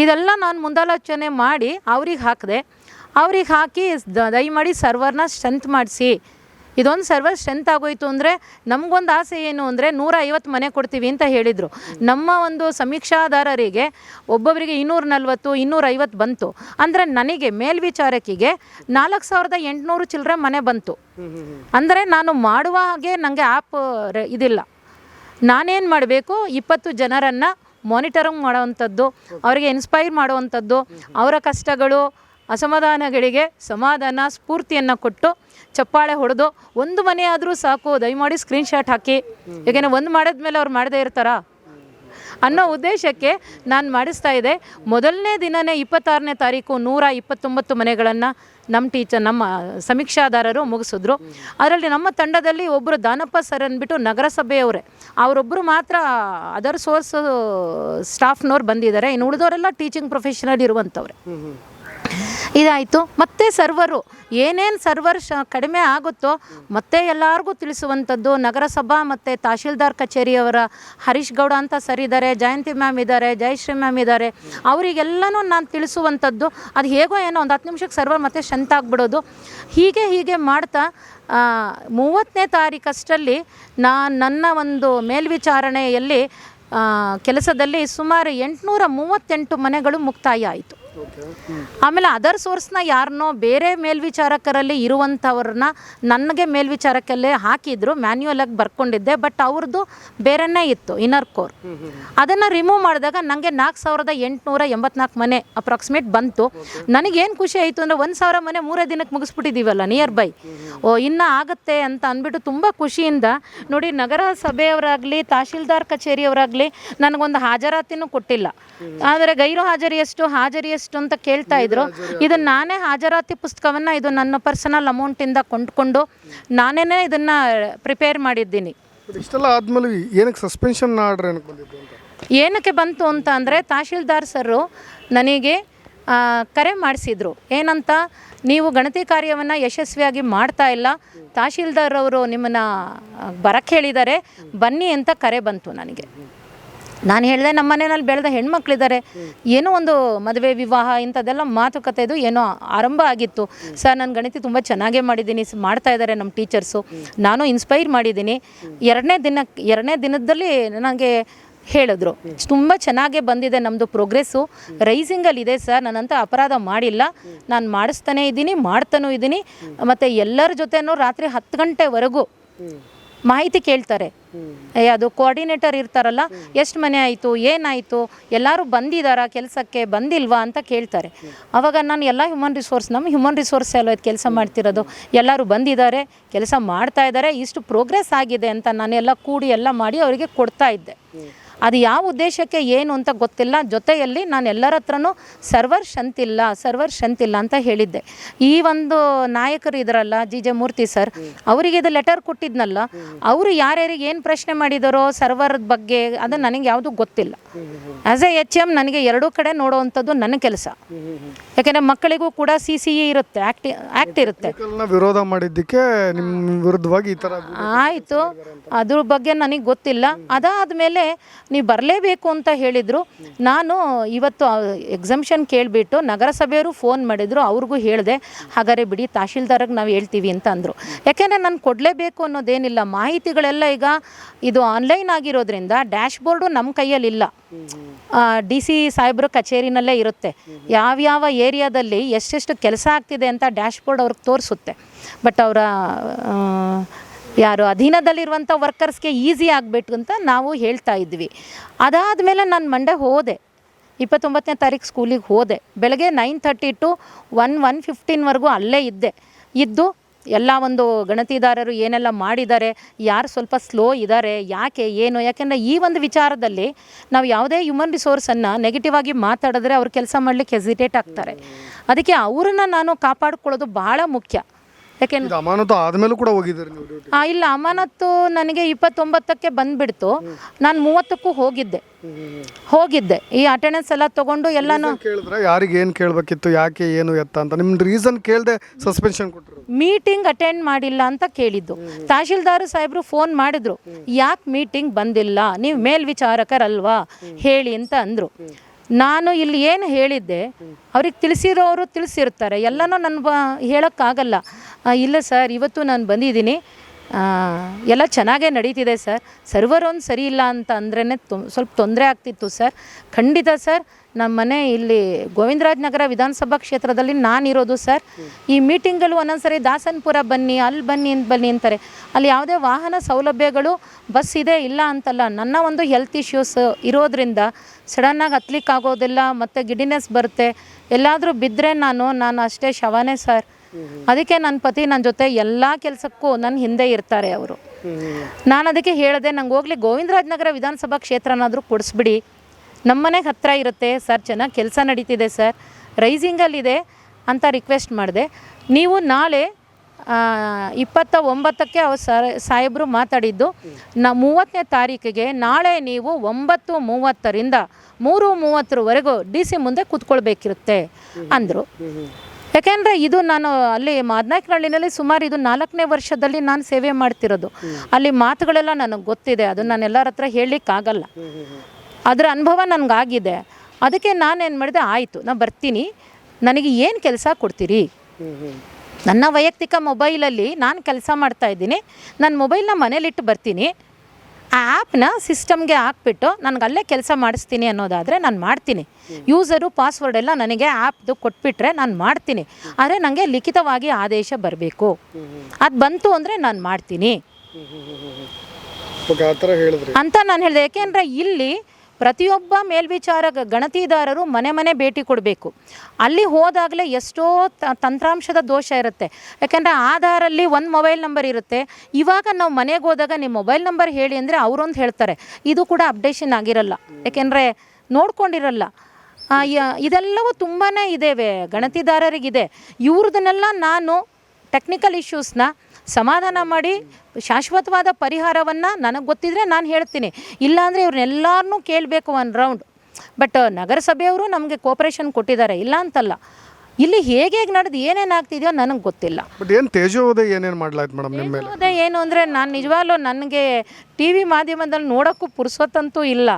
ಇದೆಲ್ಲ ನಾನು ಮುಂದಾಲೋಚನೆ ಮಾಡಿ ಅವ್ರಿಗೆ ಹಾಕಿದೆ. ಅವ್ರಿಗೆ ಹಾಕಿ ದಯಮಾಡಿ ಸರ್ವರ್ನ ಸ್ಟ್ರೆಂತ್ ಮಾಡಿಸಿ. ಇದೊಂದು ಸರ್ವರ್ ಸ್ಟ್ರೆಂತ್ ಆಗೋಯ್ತು ಅಂದರೆ ನಮಗೊಂದು ಆಸೆ ಏನು ಅಂದರೆ ನೂರ ಐವತ್ತು ಮನೆ ಕೊಡ್ತೀವಿ ಅಂತ ಹೇಳಿದರು. ನಮ್ಮ ಒಂದು ಸಮೀಕ್ಷಾದಾರರಿಗೆ ಒಬ್ಬೊಬ್ಬರಿಗೆ ಇನ್ನೂರ ನಲ್ವತ್ತು ಇನ್ನೂರ ಐವತ್ತು ಬಂತು. ಅಂದರೆ ನನಗೆ ಮೇಲ್ವಿಚಾರಕಿಗೆ ನಾಲ್ಕು ಸಾವಿರದ ಎಂಟುನೂರು ಚಿಲ್ಲರೆ ಮನೆ ಬಂತು. ಅಂದರೆ ನಾನು ಮಾಡುವ ಹಾಗೆ ನನಗೆ ಆ್ಯಪ್ ಇದಿಲ್ಲ. ನಾನೇನು ಮಾಡಬೇಕು? ಇಪ್ಪತ್ತು ಜನರನ್ನು ಮಾನಿಟರಿಂಗ್ ಮಾಡುವಂಥದ್ದು, ಅವರಿಗೆ ಇನ್ಸ್ಪೈರ್ ಮಾಡುವಂಥದ್ದು, ಅವರ ಕಷ್ಟಗಳು, ಅಸಮಾಧಾನಗಳಿಗೆ ಸಮಾಧಾನ, ಸ್ಫೂರ್ತಿಯನ್ನು ಕೊಟ್ಟು ಚಪ್ಪಾಳೆ ಹೊಡೆದು ಒಂದು ಮನೆ ಆದರೂ ಸಾಕು, ದಯಮಾಡಿ ಸ್ಕ್ರೀನ್ಶಾಟ್ ಹಾಕಿ. ಯಾಕೆಂದರೆ ಒಂದು ಮಾಡಿದ್ಮೇಲೆ ಅವ್ರು ಮಾಡದೇ ಇರ್ತಾರಾ? ಅನ್ನೋ ಉದ್ದೇಶಕ್ಕೆ ನಾನು ಮಾಡಿಸ್ತಾ ಇದ್ದೆ. ಮೊದಲನೇ ದಿನವೇ ಇಪ್ಪತ್ತಾರನೇ ತಾರೀಕು ನೂರ ಇಪ್ಪತ್ತೊಂಬತ್ತು ಮನೆಗಳನ್ನು ನಮ್ಮ ಟೀಚರ್ ನಮ್ಮ ಸಮೀಕ್ಷಾದಾರರು ಮುಗಿಸಿದ್ರು. ಅದರಲ್ಲಿ ನಮ್ಮ ತಂಡದಲ್ಲಿ ಒಬ್ಬರು ದಾನಪ್ಪ ಸರ್ ಅಂದ್ಬಿಟ್ಟು ನಗರಸಭೆಯವರೇ. ಅವರೊಬ್ಬರು ಮಾತ್ರ ಅದರ್ ಸೋರ್ಸ್ ಸ್ಟಾಫ್ನವ್ರು ಬಂದಿದ್ದಾರೆ. ಇನ್ನು ಉಳಿದವರೆಲ್ಲ ಟೀಚಿಂಗ್ ಪ್ರೊಫೆಷನಲ್ ಇರುವಂಥವ್ರೆ ಇದಾಯಿತು. ಮತ್ತೆ ಸರ್ವರು, ಏನೇನು ಸರ್ವರ್ ಶ ಕಡಿಮೆ ಆಗುತ್ತೋ ಮತ್ತೆ ಎಲ್ಲರಿಗೂ ತಿಳಿಸುವಂಥದ್ದು, ನಗರಸಭಾ ಮತ್ತು ತಹಶೀಲ್ದಾರ್ ಕಚೇರಿಯವರ ಹರೀಶ್ ಗೌಡ ಅಂತ ಸರ್ ಇದ್ದಾರೆ ಜಯಂತಿ ಮ್ಯಾಮ್ ಇದ್ದಾರೆ ಜಯಶ್ರೀ ಮ್ಯಾಮ್ ಇದ್ದಾರೆ ಅವರಿಗೆಲ್ಲನೂ ನಾನು ತಿಳಿಸುವಂಥದ್ದು, ಅದು ಹೇಗೋ ಏನೋ ಒಂದು ಹತ್ತು ನಿಮಿಷಕ್ಕೆ ಸರ್ವರ್ ಮತ್ತೆ ಶಂತ ಆಗಿಬಿಡೋದು. ಹೀಗೆ ಹೀಗೆ ಮಾಡ್ತಾ ಮೂವತ್ತನೇ ತಾರೀಕಷ್ಟರಲ್ಲಿ ನಾನು ನನ್ನ ಒಂದು ಮೇಲ್ವಿಚಾರಣೆಯಲ್ಲಿ ಕೆಲಸದಲ್ಲಿ ಸುಮಾರು ಎಂಟುನೂರ ಮೂವತ್ತೆಂಟು ಮನೆಗಳು ಮುಕ್ತಾಯ ಆಯಿತು. ಆಮೇಲೆ ಅದರ್ ಸೋರ್ಸ್ನ ಯಾರನ್ನೋ ಬೇರೆ ಮೇಲ್ವಿಚಾರಕರಲ್ಲಿ ಇರುವಂಥವ್ರನ್ನ ನನಗೆ ಮೇಲ್ವಿಚಾರಕಲ್ಲೇ ಹಾಕಿದ್ರು ಮ್ಯಾನ್ಯುಯಲ್ ಆಗಿ ಬರ್ಕೊಂಡಿದ್ದೆ ಬಟ್ ಅವ್ರದ್ದು ಬೇರೆನೇ ಇತ್ತು ಇನ್ನರ್ ಕೋರ್ ಅದನ್ನು ರಿಮೂವ್ ಮಾಡಿದಾಗ ನನಗೆ ನಾಲ್ಕು ಸಾವಿರದ ಎಂಟುನೂರ ಎಂಬತ್ನಾಲ್ಕು ಮನೆ ಅಪ್ರಾಕ್ಸಿಮೇಟ್ ಬಂತು. ನನಗೇನು ಖುಷಿ ಆಯಿತು ಅಂದರೆ ಒಂದು ಸಾವಿರ ಮನೆ ಮೂರೇ ದಿನಕ್ಕೆ ಮುಗಿಸ್ಬಿಟ್ಟಿದ್ದೀವಲ್ಲ ನಿಯರ್ ಬೈ ಓ, ಇನ್ನೂ ಆಗುತ್ತೆ ಅಂತ ಅಂದ್ಬಿಟ್ಟು ತುಂಬ ಖುಷಿಯಿಂದ, ನೋಡಿ ನಗರ ಸಭೆಯವರಾಗಲಿ, ತಹಶೀಲ್ದಾರ್ ಕಚೇರಿಯವರಾಗಲಿ, ನನಗೊಂದು ಹಾಜರಾತಿನೂ ಕೊಟ್ಟಿಲ್ಲ. ಆದರೆ ಗೈರು ಹಾಜರಿ ಎಷ್ಟು? ಹಾಜರಿ ಎಷ್ಟು ಅಂತ ಕೇಳ್ತಾ ಇದ್ರು. ಇದು ನಾನೇ ಹಾಜರಾತಿ ಪುಸ್ತಕವನ್ನು ಇದು ನನ್ನ ಪರ್ಸನಲ್ ಅಮೌಂಟಿಂದ ಕೊಂಡ್ಕೊಂಡು ನಾನೇ ಇದನ್ನು ಪ್ರಿಪೇರ್ ಮಾಡಿದ್ದೀನಿ. ಇಷ್ಟೆಲ್ಲ ಆದಮೇಲೆ ಏನಕ್ಕೆ ಸಸ್ಪೆನ್ಷನ್ ಆರ್ಡ್ರ್ ಏನಕ್ಕೆ ಬಂತು ಅಂತ ಅಂದರೆ ತಹಶೀಲ್ದಾರ್ ಸರ್ ನನಗೆ ಕರೆ ಮಾಡಿಸಿದ್ರು. ಏನಂತ ನೀವು ಗಣತಿ ಕಾರ್ಯವನ್ನು ಯಶಸ್ವಿಯಾಗಿ ಮಾಡ್ತಾ ಇಲ್ಲ. ತಹಶೀಲ್ದಾರ್ ಅವರು ನಿಮ್ಮನ್ನ ಬರಕ್ಕೆ ಹೇಳಿದ್ದಾರೆ. ಬನ್ನಿ ಅಂತ ಕರೆ ಬಂತು ನನಗೆ. ನಾನು ಹೇಳಿದೆ ನಮ್ಮ ಮನೆಯಲ್ಲಿ ಬೆಳೆದ ಹೆಣ್ಮಕ್ಳಿದ್ದಾರೆ. ಏನೋ ಒಂದು ಮದುವೆ, ವಿವಾಹ ಇಂಥದ್ದೆಲ್ಲ ಮಾತುಕತೆದು ಏನೋ ಆರಂಭ ಆಗಿತ್ತು. ಸರ್, ನಾನು ಗಣಿತ ತುಂಬ ಚೆನ್ನಾಗೇ ಮಾಡಿದ್ದೀನಿ. ಮಾಡ್ತಾ ಇದ್ದಾರೆ ನಮ್ಮ ಟೀಚರ್ಸು. ನಾನು ಇನ್ಸ್ಪೈರ್ ಮಾಡಿದ್ದೀನಿ. ಎರಡನೇ ದಿನ, ಎರಡನೇ ದಿನದಲ್ಲಿ ನನಗೆ ಹೇಳಿದ್ರು. ತುಂಬ ಚೆನ್ನಾಗೇ ಬಂದಿದೆ ನಮ್ಮದು ಪ್ರೋಗ್ರೆಸ್ಸು ರೈಸಿಂಗಲ್ಲಿ ಇದೆ ಸರ್. ನಾನಂತ ಅಪರಾಧ ಮಾಡಿಲ್ಲ. ನಾನು ಮಾಡಿಸ್ತಾನೇ ಇದ್ದೀನಿ, ಮಾಡ್ತಾನೂ ಇದ್ದೀನಿ. ಮತ್ತು ಎಲ್ಲರ ಜೊತೆನೂ ರಾತ್ರಿ ಹತ್ತು ಗಂಟೆವರೆಗೂ ಮಾಹಿತಿ ಕೇಳ್ತಾರೆ. ಅದು ಕೋಆರ್ಡಿನೇಟರ್ ಇರ್ತಾರಲ್ಲ, ಎಷ್ಟು ಮನೆ ಆಯಿತು, ಏನಾಯಿತು, ಎಲ್ಲರೂ ಬಂದಿದ್ದಾರಾ ಕೆಲಸಕ್ಕೆ, ಬಂದಿಲ್ವಾ ಅಂತ ಕೇಳ್ತಾರೆ. ಅವಾಗ ನಾನು ಎಲ್ಲ ಹ್ಯೂಮನ್ ರಿಸೋರ್ಸ್ ನಮ್ಮ ಹ್ಯೂಮನ್ ರಿಸೋರ್ಸ್ ಎಲ್ಲ ಕೆಲಸ ಮಾಡ್ತಿರೋದು. ಎಲ್ಲರೂ ಬಂದಿದ್ದಾರೆ ಕೆಲಸ ಮಾಡ್ತಾ ಇದ್ದಾರೆ ಇಷ್ಟು ಪ್ರೋಗ್ರೆಸ್ ಆಗಿದೆ ಅಂತ ನಾನೆಲ್ಲ ಕೂಡಿ ಎಲ್ಲ ಮಾಡಿ ಅವರಿಗೆ ಕೊಡ್ತಾ ಇದ್ದೆ. ಅದು ಯಾವ ಉದ್ದೇಶಕ್ಕೆ ಏನು ಅಂತ ಗೊತ್ತಿಲ್ಲ. ಜೊತೆಯಲ್ಲಿ ನಾನು ಎಲ್ಲರ ಹತ್ರನೂ ಸರ್ವರ್ ಶಂತಿಲ್ಲ ಸರ್ವರ್ ಶಂತಿಲ್ಲ ಅಂತ ಹೇಳಿದ್ದೆ. ಈ ಒಂದು ನಾಯಕರು ಇದ್ರಲ್ಲ ಜಿ ಜೆ ಮೂರ್ತಿ ಸರ್ ಅವರಿಗೆ ಇದು ಲೆಟರ್ ಕೊಟ್ಟಿದ್ನಲ್ಲ ಅವರು ಯಾರ್ಯಾರಿಗೆ ಏನು ಪ್ರಶ್ನೆ ಮಾಡಿದಾರೋ ಸರ್ವರ್ ಬಗ್ಗೆ ಅದು ನನಗೆ ಯಾವುದು ಗೊತ್ತಿಲ್ಲ. ಆ್ಯಸ್ ಎ ಎಚ್ ಎಂ ನನಗೆ ಎರಡೂ ಕಡೆ ನೋಡುವಂಥದ್ದು ನನ್ನ ಕೆಲಸ. ಯಾಕೆಂದರೆ ಮಕ್ಕಳಿಗೂ ಕೂಡ ಸಿ ಸಿ ಇ ಇರುತ್ತೆ ಆ್ಯಕ್ಟಿ ಆ್ಯಕ್ಟ್ ಇರುತ್ತೆ. ವಿರೋಧ ಮಾಡಿದ್ದಕ್ಕೆ ನಿಮ್ಮ ವಿರುದ್ಧವಾಗಿ ಈ ಥರ ಆಯಿತು. ಅದ್ರ ಬಗ್ಗೆ ನನಗೆ ಗೊತ್ತಿಲ್ಲ. ಅದಾದಮೇಲೆ ನೀವು ಬರಲೇಬೇಕು ಅಂತ ಹೇಳಿದರು. ನಾನು ಇವತ್ತು ಎಕ್ಸಮ್ಷನ್ ಕೇಳಿಬಿಟ್ಟು ನಗರಸಭೆಯವರು ಫೋನ್ ಮಾಡಿದರು, ಅವ್ರಿಗೂ ಹೇಳಿದೆ, ಹಾಗಾದ್ರೆ ಬಿಡಿ ತಹಶೀಲ್ದಾರಾಗ ನಾವು ಹೇಳ್ತೀವಿ ಅಂತ ಅಂದರು. ಯಾಕೆಂದರೆ ನಾನು ಕೊಡಲೇಬೇಕು ಅನ್ನೋದೇನಿಲ್ಲ. ಮಾಹಿತಿಗಳೆಲ್ಲ ಈಗ ಇದು ಆನ್ಲೈನ್ ಆಗಿರೋದ್ರಿಂದ ಡ್ಯಾಶ್ ಬೋರ್ಡು ನಮ್ಮ ಕೈಯಲ್ಲಿಲ್ಲ ಡಿ ಸಿ ಸಾಹೇಬ್ರ ಕಚೇರಿನಲ್ಲೇ ಇರುತ್ತೆ. ಯಾವ್ಯಾವ ಏರಿಯಾದಲ್ಲಿ ಎಷ್ಟೆಷ್ಟು ಕೆಲಸ ಆಗ್ತಿದೆ ಅಂತ ಡ್ಯಾಶ್ ಬೋರ್ಡ್ ಅವ್ರಿಗೆ ತೋರಿಸುತ್ತೆ. ಬಟ್ ಅವರ ಯಾರು ಅಧೀನದಲ್ಲಿರುವಂಥ ವರ್ಕರ್ಸ್ಗೆ ಈಸಿ ಆಗಬೇಕು ಅಂತ ನಾವು ಹೇಳ್ತಾ ಇದ್ವಿ. ಅದಾದಮೇಲೆ ನಾನು ಮಂಡೆ ಹೋದೆ. ಇಪ್ಪತ್ತೊಂಬತ್ತನೇ ತಾರೀಕು ಸ್ಕೂಲಿಗೆ ಹೋದೆ. ಬೆಳಗ್ಗೆ nine thirty to one one ಫಿಫ್ಟೀನ್ವರೆಗೂ ಅಲ್ಲೇ ಇದ್ದೆ. ಇದ್ದು ಎಲ್ಲ ಒಂದು ಗಣತಿದಾರರು ಏನೆಲ್ಲ ಮಾಡಿದ್ದಾರೆ, ಯಾರು ಸ್ವಲ್ಪ ಸ್ಲೋ ಇದ್ದಾರೆ ಯಾಕೆ, ಏನು ಯಾಕೆಂದರೆ ಈ ಒಂದು ವಿಚಾರದಲ್ಲಿ ನಾವು ಯಾವುದೇ ಹ್ಯೂಮನ್ ರಿಸೋರ್ಸನ್ನು ನೆಗೆಟಿವ್ ಆಗಿ ಮಾತಾಡಿದ್ರೆ ಅವ್ರು ಕೆಲಸ ಮಾಡಲಿಕ್ಕೆ ಹೆಸಿಟೇಟ್ ಆಗ್ತಾರೆ. ಅದಕ್ಕೆ ಅವ್ರನ್ನ ನಾನು ಕಾಪಾಡ್ಕೊಳ್ಳೋದು ಭಾಳ ಮುಖ್ಯ. ಯಾಕೆಂದ್ರೆ ಇದು ಅಮಾನತು ಆದ್ಮೇಲೂ ಕೂಡ ಹೋಗಿದ್ದೀರಿ ನೀವು ಡ್ಯೂಟಿ ಆ, ಇಲ್ಲ ಅಮಾನತ್ತು ನನಗೆ ಇಪ್ಪತ್ತೊಂಬತ್ತಕ್ಕೆ ಬಂದ್ಬಿಡ್ತು. ನಾನು ಮೂವತ್ತಕ್ಕೂ ಹೋಗಿದ್ದೆ. ಹೋಗಿದ್ದೆ. ಈ ಅಟೆಂಡೆನ್ಸ್ ಎಲ್ಲ ತಗೊಂಡು ಎಲ್ಲಾನು ಕೇಳಿದ್ರೆ ಯಾರಿಗೆ ಏನು ಕೇಳಬೇಕಿತ್ತು ಯಾಕೆ ಏನು ಎತ್ತ ಅಂತ. ನಿಮ್ಮ ರೀಸನ್ ಕೇಳದೆ ಸಸ್ಪೆನ್ಷನ್ ಕೊಟ್ಟರು ಮೀಟಿಂಗ್ ಅಟೆಂಡ್ ಮಾಡಿಲ್ಲ ಅಂತ ಕೇಳಿದ್ದು. ತಹಶೀಲ್ದಾರ್ ಸಾಹೇಬರು ಫೋನ್ ಮಾಡಿದ್ರು. ಯಾಕೆ ಮೀಟಿಂಗ್ ಬಂದಿಲ್ಲ? ನೀವು ಮೇಲ್ವಿಚಾರಕರಲ್ವಾ? ಹೇಳಿ ಅಂತ ಅಂದರು. ನಾನು ಇಲ್ಲಿ ಏನು ಹೇಳಿದ್ದೆ, ಅವ್ರಿಗೆ ತಿಳಿಸಿರೋರು ತಿಳಿಸಿರ್ತಾರೆ. ಎಲ್ಲನೂ ನನ್ನ ಬ ಹೇಳೋಕ್ಕಾಗಲ್ಲ. ಇಲ್ಲ ಸರ್, ಇವತ್ತು ನಾನು ಬಂದಿದ್ದೀನಿ. ಎಲ್ಲ ಚೆನ್ನಾಗೇ ನಡೀತಿದೆ ಸರ್. ಸರ್ವರ್ ಒಂದು ಸರಿ ಇಲ್ಲ ಅಂತ ಅಂದ್ರೇ ಸ್ವಲ್ಪ ತೊಂದರೆ ಆಗ್ತಿತ್ತು ಸರ್. ಖಂಡಿತ ಸರ್ ನಮ್ಮ ಮನೆ ಇಲ್ಲಿ ಗೋವಿಂದರಾಜ್ ನಗರ ವಿಧಾನಸಭಾ ಕ್ಷೇತ್ರದಲ್ಲಿ ನಾನಿರೋದು ಸರ್. ಈ ಮೀಟಿಂಗಲ್ಲಿ ಒಂದೊಂದ್ಸರಿ ದಾಸನ್ಪುರ ಬನ್ನಿ, ಅಲ್ಲಿ ಬನ್ನಿ ಅಂತ ಬನ್ನಿ ಅಂತಾರೆ. ಅಲ್ಲಿ ಯಾವುದೇ ವಾಹನ ಸೌಲಭ್ಯಗಳು, ಬಸ್ ಇದೆ ಇಲ್ಲ ಅಂತಲ್ಲ, ನನ್ನ ಒಂದು ಹೆಲ್ತ್ ಇಶ್ಯೂಸ್ ಇರೋದ್ರಿಂದ ಸಡನ್ನಾಗಿ ಹತ್ಲಿಕ್ಕಾಗೋದಿಲ್ಲ, ಮತ್ತು ಗಿಡಿನೆಸ್ ಬರುತ್ತೆ. ಎಲ್ಲಾದರೂ ಬಿದ್ದರೆ ನಾನು ನಾನು ಅಷ್ಟೇ ಶವನೇ ಸರ್. ಅದಕ್ಕೆ ನನ್ನ ಪತಿ ನನ್ನ ಜೊತೆ ಎಲ್ಲ ಕೆಲಸಕ್ಕೂ ನನ್ನ ಹಿಂದೆ ಇರ್ತಾರೆ ಅವರು. ನಾನು ಅದಕ್ಕೆ ಹೇಳಿದೆ ನಂಗೆ ಹೋಗ್ಲಿ, ಗೋವಿಂದರಾಜನಗರ ವಿಧಾನಸಭಾ ಕ್ಷೇತ್ರನಾದರೂ ಕೊಡಿಸ್ಬಿಡಿ. ನಮ್ಮನೆಗೆ ಹತ್ತಿರ ಇರುತ್ತೆ, ಸರ್ ಚೆನ್ನಾಗಿ ಕೆಲಸ ನಡೀತಿದೆ ಸರ್, ರೈಸಿಂಗಲ್ಲಿದೆ ಅಂತ ರಿಕ್ವೆಸ್ಟ್ ಮಾಡಿದೆ. ನೀವು ನಾಳೆ ಇಪ್ಪತ್ತ ಒಂಬತ್ತಕ್ಕೆ ಅವ್ರು ಸಾಹೇಬರು ಮಾತಾಡಿದ್ದು, ನಾ ಮೂವತ್ತನೇ ತಾರೀಕಿಗೆ ನಾಳೆ ನೀವು ಒಂಬತ್ತು ಮೂವತ್ತರಿಂದ ಮೂರು ಮೂವತ್ತರವರೆಗೂ ಡಿ ಸಿ ಮುಂದೆ ಕೂತ್ಕೊಳ್ಬೇಕಿರುತ್ತೆ ಅಂದರು. ಯಾಕೆಂದರೆ ಇದು ನಾನು ಅಲ್ಲಿ ಮಾದನಾಯಕನಹಳ್ಳಿನಲ್ಲಿ ಸುಮಾರು ಇದು ನಾಲ್ಕನೇ ವರ್ಷದಲ್ಲಿ ನಾನು ಸೇವೆ ಮಾಡ್ತಿರೋದು. ಅಲ್ಲಿ ಮಾತುಗಳೆಲ್ಲ ನನಗೆ ಗೊತ್ತಿದೆ. ಅದು ನಾನು ಎಲ್ಲರ ಹತ್ರ ಹೇಳಲಿಕ್ಕಾಗಲ್ಲ. ಅದರ ಅನುಭವ ನನಗಾಗಿದೆ. ಅದಕ್ಕೆ ನಾನೇನು ಮಾಡಿದೆ, ಆಯಿತು ನಾನು ಬರ್ತೀನಿ. ನನಗೆ ಏನು ಕೆಲಸ ಕೊಡ್ತೀರಿ? ನನ್ನ ವೈಯಕ್ತಿಕ ಮೊಬೈಲಲ್ಲಿ ನಾನು ಕೆಲಸ ಮಾಡ್ತಾ ಇದ್ದೀನಿ. ನನ್ನ ಮೊಬೈಲ್ನ ಮನೇಲಿಟ್ಟು ಬರ್ತೀನಿ. ಆ ಆ್ಯಪ್ನ ಸಿಸ್ಟಮ್ಗೆ ಹಾಕ್ಬಿಟ್ಟು ನನಗೆ ಅಲ್ಲೇ ಕೆಲಸ ಮಾಡಿಸ್ತೀನಿ ಅನ್ನೋದಾದರೆ ನಾನು ಮಾಡ್ತೀನಿ. ಯೂಸರು ಪಾಸ್ವರ್ಡ್ ಎಲ್ಲ ನನಗೆ ಆ್ಯಪ್ದು ಕೊಟ್ಬಿಟ್ರೆ ನಾನು ಮಾಡ್ತೀನಿ. ಆದರೆ ನನಗೆ ಲಿಖಿತವಾಗಿ ಆದೇಶ ಬರಬೇಕು. ಅದು ಬಂತು ಅಂದರೆ ನಾನು ಮಾಡ್ತೀನಿ. ಅಂತ ನಾನು ಹೇಳಿದೆ. ಯಾಕೆಂದರೆ ಇಲ್ಲಿ ಪ್ರತಿಯೊಬ್ಬ ಮೇಲ್ವಿಚಾರ ಗಣತಿದಾರರು ಮನೆ ಮನೆ ಭೇಟಿ ಕೊಡಬೇಕು. ಅಲ್ಲಿ ಹೋದಾಗಲೇ ಎಷ್ಟೋ ತಂತ್ರಾಂಶದ ದೋಷ ಇರುತ್ತೆ. ಯಾಕೆಂದರೆ ಆಧಾರಲ್ಲಿ ಒಂದು ಮೊಬೈಲ್ ನಂಬರ್ ಇರುತ್ತೆ. ಇವಾಗ ನಾವು ಮನೆಗೆ ಹೋದಾಗ ನಿಮ್ಮ ಮೊಬೈಲ್ ನಂಬರ್ ಹೇಳಿ ಅಂದರೆ ಅವರೊಂದು ಹೇಳ್ತಾರೆ. ಇದು ಕೂಡ ಅಪ್ಡೇಷನ್ ಆಗಿರಲ್ಲ. ಯಾಕೆಂದರೆ ನೋಡ್ಕೊಂಡಿರಲ್ಲ. ಇದೆಲ್ಲವೂ ತುಂಬಾ ಇದ್ದೇವೆ ಗಣತಿದಾರರಿಗಿದೆ. ಇವ್ರದನ್ನೆಲ್ಲ ನಾನು ಟೆಕ್ನಿಕಲ್ ಇಶ್ಯೂಸ್ನ ಸಮಾಧಾನ ಮಾಡಿ ಶಾಶ್ವತವಾದ ಪರಿಹಾರವನ್ನು ನನಗೆ ಗೊತ್ತಿದ್ರೆ ನಾನು ಹೇಳ್ತೀನಿ. ಇಲ್ಲಾಂದರೆ ಇವ್ರನ್ನೆಲ್ಲರನ್ನೂ ಕೇಳಬೇಕು ಒಂದು ರೌಂಡ್. ಬಟ್ ನಗರಸಭೆಯವರು ನಮಗೆ ಕೋಪರೇಷನ್ ಕೊಟ್ಟಿದ್ದಾರೆ ಇಲ್ಲ ಅಂತಲ್ಲ. ಇಲ್ಲಿ ಹೇಗೆ ಹೇಗೆ ನಡೆದು ಏನೇನು ಆಗ್ತಿದೆಯೋ ನನಗೆ ಗೊತ್ತಿಲ್ಲ. ಬಟ್ ಏನು ತೇಜೋದಯ ಏನೇನು ಮಾಡಲಾಯ್ತು ಮೇಡಮ್ ನಿಮ್ಮ ಮೇಲೆ? ಅದೇ ಏನು ಅಂದರೆ ನಾನು ನಿಜವಾಗ್ಲೂ ನನಗೆ ಟಿ ವಿ ಮಾಧ್ಯಮದಲ್ಲಿ ನೋಡೋಕ್ಕೂ ಪುರ್ಸೊತ್ತಂತೂ ಇಲ್ಲ.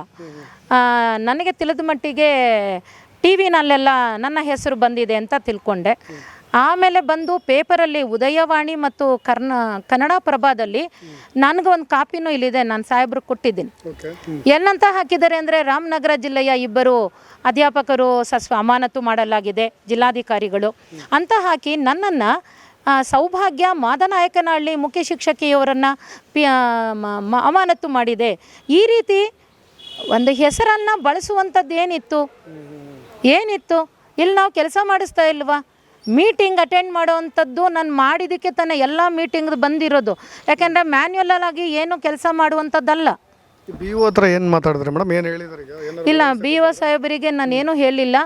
ನನಗೆ ತಿಳಿದ ಮಟ್ಟಿಗೆ ಟಿ ವಿನಲ್ಲೆಲ್ಲ ನನ್ನ ಹೆಸರು ಬಂದಿದೆ ಅಂತ ತಿಳ್ಕೊಂಡೆ. ಆಮೇಲೆ ಬಂದು ಪೇಪರಲ್ಲಿ ಉದಯವಾಣಿ ಮತ್ತು ಕರ್ನ ಕನ್ನಡ ಪ್ರಭಾದಲ್ಲಿ ನನಗೆ ಒಂದು ಕಾಪಿನೂ ಇಲ್ಲಿದೆ ನಾನು ಸಾಹೇಬ್ರಿಗೆ ಕೊಟ್ಟಿದ್ದೀನಿ. ಏನಂತ ಹಾಕಿದ್ದಾರೆ ಅಂದರೆ ರಾಮನಗರ ಜಿಲ್ಲೆಯ ಇಬ್ಬರು ಅಧ್ಯಾಪಕರು ಸಸ್ವ ಅಮಾನತು ಮಾಡಲಾಗಿದೆ ಜಿಲ್ಲಾಧಿಕಾರಿಗಳು. ಅಂತ ಹಾಕಿ ನನ್ನನ್ನು ಸೌಭಾಗ್ಯ ಮಾದನಾಯಕನಹಳ್ಳಿ ಮುಖ್ಯ ಶಿಕ್ಷಕಿಯವರನ್ನು ಪಿ ಅಮಾನತು ಮಾಡಿದೆ. ಈ ರೀತಿ ಒಂದು ಹೆಸರನ್ನು ಬಳಸುವಂಥದ್ದು ಏನಿತ್ತು? ಏನಿತ್ತು? ಇಲ್ಲಿ ನಾವು ಕೆಲಸ ಮಾಡಿಸ್ತಾ ಇಲ್ವಾ? ಮೀಟಿಂಗ್ ಅಟೆಂಡ್ ಮಾಡೋವಂಥದ್ದು ನಾನು ಮಾಡಿದ್ದಕ್ಕೆ ತಾನೇ ಎಲ್ಲ ಮೀಟಿಂಗ್ ಬಂದಿರೋದು. ಯಾಕೆಂದರೆ ಮ್ಯಾನ್ಯುಯಲ್ ಆಗಿ ಏನು ಕೆಲಸ ಮಾಡುವಂಥದ್ದಲ್ಲ. ಬಿ ಒ ಹತ್ರ ಏನು ಮಾತಾಡಿದ್ರೆ ಮೇಡಮ್? ಏನು ಹೇಳಿದ್ರೆ ಇಲ್ಲ ಬಿ ಒ ಸಾಹೇಬರಿಗೆ ನಾನೇನು ಹೇಳಿಲ್ಲ.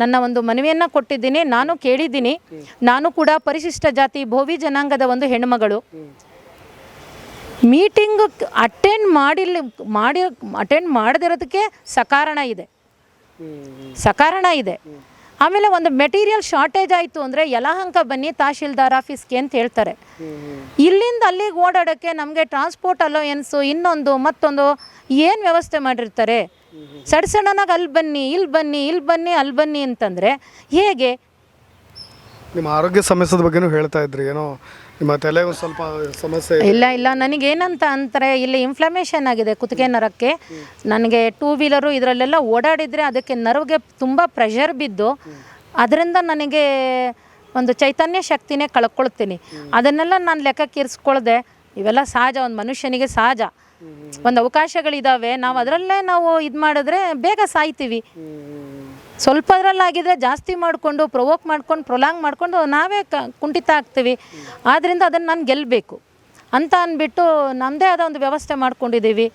ನನ್ನ ಒಂದು ಮನವಿಯನ್ನು ಕೊಟ್ಟಿದ್ದೀನಿ. ನಾನು ಕೇಳಿದ್ದೀನಿ. ನಾನು ಕೂಡ ಪರಿಶಿಷ್ಟ ಜಾತಿ ಭೋವಿ ಜನಾಂಗದ ಒಂದು ಹೆಣ್ಮಗಳು. ಮೀಟಿಂಗ್ ಅಟೆಂಡ್ ಮಾಡಿಲ್ಲ ಮಾಡಿ ಅಟೆಂಡ್ ಮಾಡದಿರೋದಕ್ಕೆ ಸಕಾರಣ ಇದೆ. ಸಕಾರಣ ಇದೆ. ಆಮೇಲೆ ಒಂದು ಮೆಟೀರಿಯಲ್ ಶಾರ್ಟೇಜ್ ಆಯಿತು ಅಂದರೆ ಯಲಹಂಕ ಬನ್ನಿ ತಹಶೀಲ್ದಾರ್ ಆಫೀಸ್ಗೆ ಅಂತ ಹೇಳ್ತಾರೆ. ಇಲ್ಲಿಂದ ಅಲ್ಲಿಗೆ ಓಡಾಡೋಕ್ಕೆ ನಮಗೆ ಟ್ರಾನ್ಸ್ಪೋರ್ಟ್ ಅಲೋಯನ್ಸು ಇನ್ನೊಂದು ಮತ್ತೊಂದು ಏನು ವ್ಯವಸ್ಥೆ ಮಾಡಿರ್ತಾರೆ? ಸಡ್ ಸಣ್ಣನಾಗಿ ಅಲ್ಲಿ ಬನ್ನಿ ಇಲ್ಲಿ ಬನ್ನಿ ಇಲ್ಲಿ ಬನ್ನಿ ಅಲ್ಲಿ ಬನ್ನಿ ಅಂತಂದರೆ ಹೇಗೆ? ನಿಮ್ಮ ಆರೋಗ್ಯ ಸಮಸ್ಯೆದ ಬಗ್ಗೆನೂ ಹೇಳ್ತಾ ಇದ್ರಿ, ಏನೋ ನಿಮ್ಮ ಒಂದು ಸ್ವಲ್ಪ ಸಮಸ್ಯೆ ಇದೆ. ಇಲ್ಲ ನನಗೆ ಏನಂತ ಅಂತಾರೆ ಇಲ್ಲಿ ಇನ್ಫ್ಲಮೇಷನ್ ಆಗಿದೆ ಕುತ್ತಿಗೆ ನರಕ್ಕೆ. ನನಗೆ ಟೂ ವೀಲರು ಇದರಲ್ಲೆಲ್ಲ ಓಡಾಡಿದರೆ ಅದಕ್ಕೆ ನರ್ವ್ಗೆ ತುಂಬ ಪ್ರೆಷರ್ ಬಿದ್ದು ಅದರಿಂದ ನನಗೆ ಒಂದು ಚೈತನ್ಯ ಶಕ್ತಿನೇ ಕಳ್ಕೊಳ್ತೀನಿ. ಅದನ್ನೆಲ್ಲ ನಾನು ಲೆಕ್ಕಕ್ಕೆ ಇರಿಸ್ಕೊಳ್ದೆ. ಇವೆಲ್ಲ ಸಹಜ ಒಂದು ಮನುಷ್ಯನಿಗೆ ಸಹಜ. ಒಂದು ಅವಕಾಶಗಳಿದ್ದಾವೆ ನಾವು ಅದರಲ್ಲೇ ನಾವು ಇದು ಮಾಡಿದ್ರೆ ಬೇಗ ಸಾಯ್ತೀವಿ. ಸ್ವಲ್ಪದ್ರಲ್ಲಾಗಿದ್ರೆ ಜಾಸ್ತಿ ಮಾಡಿಕೊಂಡು ಪ್ರೊವೋಕ್ ಮಾಡ್ಕೊಂಡು ಪ್ರೊಲಾಂಗ್ ಮಾಡಿಕೊಂಡು ನಾವೇ ಕ ಕುಂಠಿತ ಆಗ್ತೀವಿ. ಆದ್ದರಿಂದ ಅದನ್ನು ನಾನು ಗೆಲ್ಲಬೇಕು ಅಂತ ಅಂದ್ಬಿಟ್ಟು ನಮ್ಮದೇ ಆದ ಒಂದು ವ್ಯವಸ್ಥೆ ಮಾಡ್ಕೊಂಡಿದ್ದೀವಿ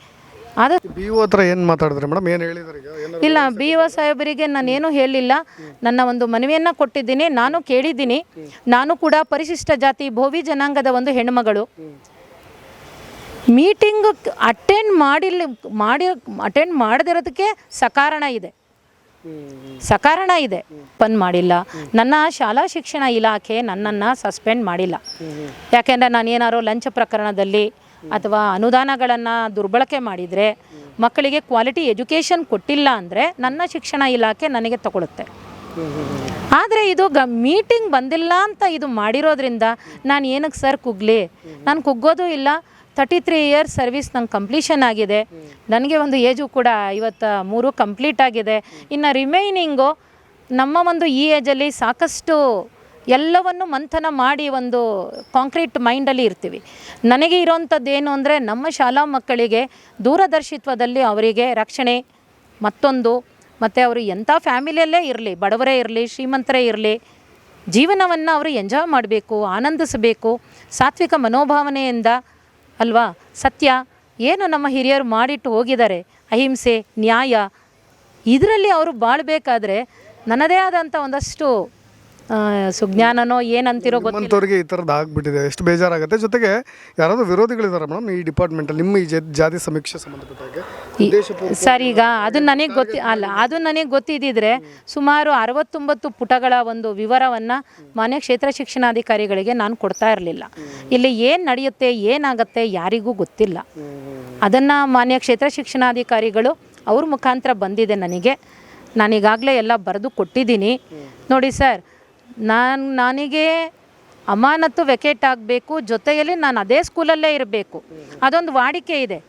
ಅದು ಬಿ ಒ ಹತ್ರ ಏನು ಮಾತಾಡಿದ್ರಿ ಮೇಡಮ್? ಏನು ಹೇಳಿದ್ರಿ ಇಲ್ಲ ಬಿ ಒ ಸಾಹೇಬರಿಗೆ ನಾನೇನು ಹೇಳಿಲ್ಲ. ನನ್ನ ಒಂದು ಮನವಿಯನ್ನು ಕೊಟ್ಟಿದ್ದೀನಿ. ನಾನು ಕೇಳಿದ್ದೀನಿ. ನಾನು ಕೂಡ ಪರಿಶಿಷ್ಟ ಜಾತಿ ಭೋವಿ ಜನಾಂಗದ ಒಂದು ಹೆಣ್ಮಗಳು. ಮೀಟಿಂಗ್ ಅಟೆಂಡ್ ಮಾಡಿಲ್ಲ ಮಾಡಿ ಅಟೆಂಡ್ ಮಾಡದಿರೋದಕ್ಕೆ ಸಕಾರಣ ಇದೆ. ಸಕಾರಣ ಇದೆ. ಬಂದ್ ಮಾಡಿಲ್ಲ. ನನ್ನ ಶಾಲಾ ಶಿಕ್ಷಣ ಇಲಾಖೆ ನನ್ನನ್ನು ಸಸ್ಪೆಂಡ್ ಮಾಡಿಲ್ಲ. ಯಾಕೆಂದರೆ ನಾನು ಏನಾದರೂ ಲಂಚ ಪ್ರಕರಣದಲ್ಲಿ ಅಥವಾ ಅನುದಾನಗಳನ್ನು ದುರ್ಬಳಕೆ ಮಾಡಿದರೆ ಮಕ್ಕಳಿಗೆ ಕ್ವಾಲಿಟಿ ಎಜುಕೇಷನ್ ಕೊಟ್ಟಿಲ್ಲ ಅಂದರೆ ನನ್ನ ಶಿಕ್ಷಣ ಇಲಾಖೆ ನನಗೆ ತಗೊಳುತ್ತೆ. ಆದರೆ ಇದು ಗ ಮೀಟಿಂಗ್ ಬಂದಿಲ್ಲ ಅಂತ ಇದು ಮಾಡಿರೋದ್ರಿಂದ ನಾನು ಏನಕ್ಕೆ ಸರ್ ಕುಗ್ಲಿ? ನಾನು ಕುಗ್ಗೋದು ಇಲ್ಲ. ತರ್ಟಿ ತ್ರೀ ಇಯರ್ಸ್ ಸರ್ವಿಸ್ ನಂಗೆ ಕಂಪ್ಲೀಷನ್ ಆಗಿದೆ. ನನಗೆ ಒಂದು ಏಜು ಕೂಡ ಐವತ್ತ ಮೂರು ಕಂಪ್ಲೀಟ್ ಆಗಿದೆ. ಇನ್ನು ರಿಮೈನಿಂಗು ನಮ್ಮ ಒಂದು ಈ ಏಜಲ್ಲಿ ಸಾಕಷ್ಟು ಎಲ್ಲವನ್ನು ಮಂಥನ ಮಾಡಿ ಒಂದು ಕಾಂಕ್ರೀಟ್ ಮೈಂಡಲ್ಲಿ ಇರ್ತೀವಿ. ನನಗೆ ಇರೋವಂಥದ್ದು ಏನು ಅಂದರೆ ನಮ್ಮ ಶಾಲಾ ಮಕ್ಕಳಿಗೆ ದೂರದರ್ಶಿತ್ವದಲ್ಲಿ ಅವರಿಗೆ ರಕ್ಷಣೆ, ಮತ್ತೊಂದು, ಮತ್ತು ಅವರು ಎಂಥ ಫ್ಯಾಮಿಲಿಯಲ್ಲೇ ಇರಲಿ, ಬಡವರೇ ಇರಲಿ, ಶ್ರೀಮಂತರೇ ಇರಲಿ, ಜೀವನವನ್ನು ಅವರು ಎಂಜಾಯ್ ಮಾಡಬೇಕು, ಆನಂದಿಸಬೇಕು, ಸಾತ್ವಿಕ ಮನೋಭಾವನೆಯಿಂದ ಅಲ್ವಾ? ಸತ್ಯ, ಏನು ನಮ್ಮ ಹಿರಿಯರು ಮಾಡಿಟ್ಟು ಹೋಗಿದ್ದಾರೆ? ಅಹಿಂಸೆ, ನ್ಯಾಯ, ಇದರಲ್ಲಿ ಅವರು ಬಾಳಬೇಕಾದ್ರೆ ನನ್ನದೇ ಆದಂಥ ಒಂದಷ್ಟು ಸುಜ್ಞಾನನೋ ಏನಂತಿರೋ ಗೊತ್ತಿಲ್ಲ. ನಿಮ್ಮಂಥವ್ರಿಗೆ ಈ ಥರದ್ದು ಆಗ್ಬಿಟ್ಟಿದೆ. ಎಷ್ಟು ಬೇಜಾರಾಗುತ್ತೆ. ಜೊತೆಗೆ ಯಾರಾದರೂ ವಿರೋಧಿಗಳಿದ್ದಾರೆ ಮೇಡಮ್ ಈ ಡಿಪಾರ್ಟ್ಮೆಂಟಲ್ಲಿ ನಿಮ್ಮ ಈ ಜಾ- ಜಾತಿ ಸಮೀಕ್ಷೆ ಸಂಬಂಧಪಟ್ಟ ಹಾಗೆ ಉದ್ದೇಶಪೂರ್ವಕ ಸರ್ ಈಗ ಅದು ನನಗೆ ಗೊತ್ತಿ ಅಲ್ಲ ಅದು ನನಗೆ ಗೊತ್ತಿದ್ದಿದ್ರೆ ಸುಮಾರು ಅರವತ್ತೊಂಬತ್ತು ಪುಟಗಳ ಒಂದು ವಿವರವನ್ನು ಮಾನ್ಯ ಕ್ಷೇತ್ರ ಶಿಕ್ಷಣಾಧಿಕಾರಿಗಳಿಗೆ ನಾನು ಕೊಡ್ತಾ ಇರಲಿಲ್ಲ. ಇಲ್ಲಿ ಏನು ನಡೆಯುತ್ತೆ ಏನಾಗುತ್ತೆ ಯಾರಿಗೂ ಗೊತ್ತಿಲ್ಲ. ಅದನ್ನು ಮಾನ್ಯ ಕ್ಷೇತ್ರ ಶಿಕ್ಷಣಾಧಿಕಾರಿಗಳು ಅವ್ರ ಮುಖಾಂತರ ಬಂದಿದೆ ನನಗೆ. ನಾನೀಗಾಗಲೇ ಎಲ್ಲ ಬರೆದು ಕೊಟ್ಟಿದ್ದೀನಿ. ನೋಡಿ ಸರ್ ನಾನು, ನನಗೆ ಅಮಾನತ್ತು ವೆಕೇಟ್ ಆಗಬೇಕು, ಜೊತೆಯಲ್ಲಿ ನಾನು ಅದೇ ಸ್ಕೂಲಲ್ಲೇ ಇರಬೇಕು. ಅದೊಂದು ವಾಡಿಕೆ ಇದೆ.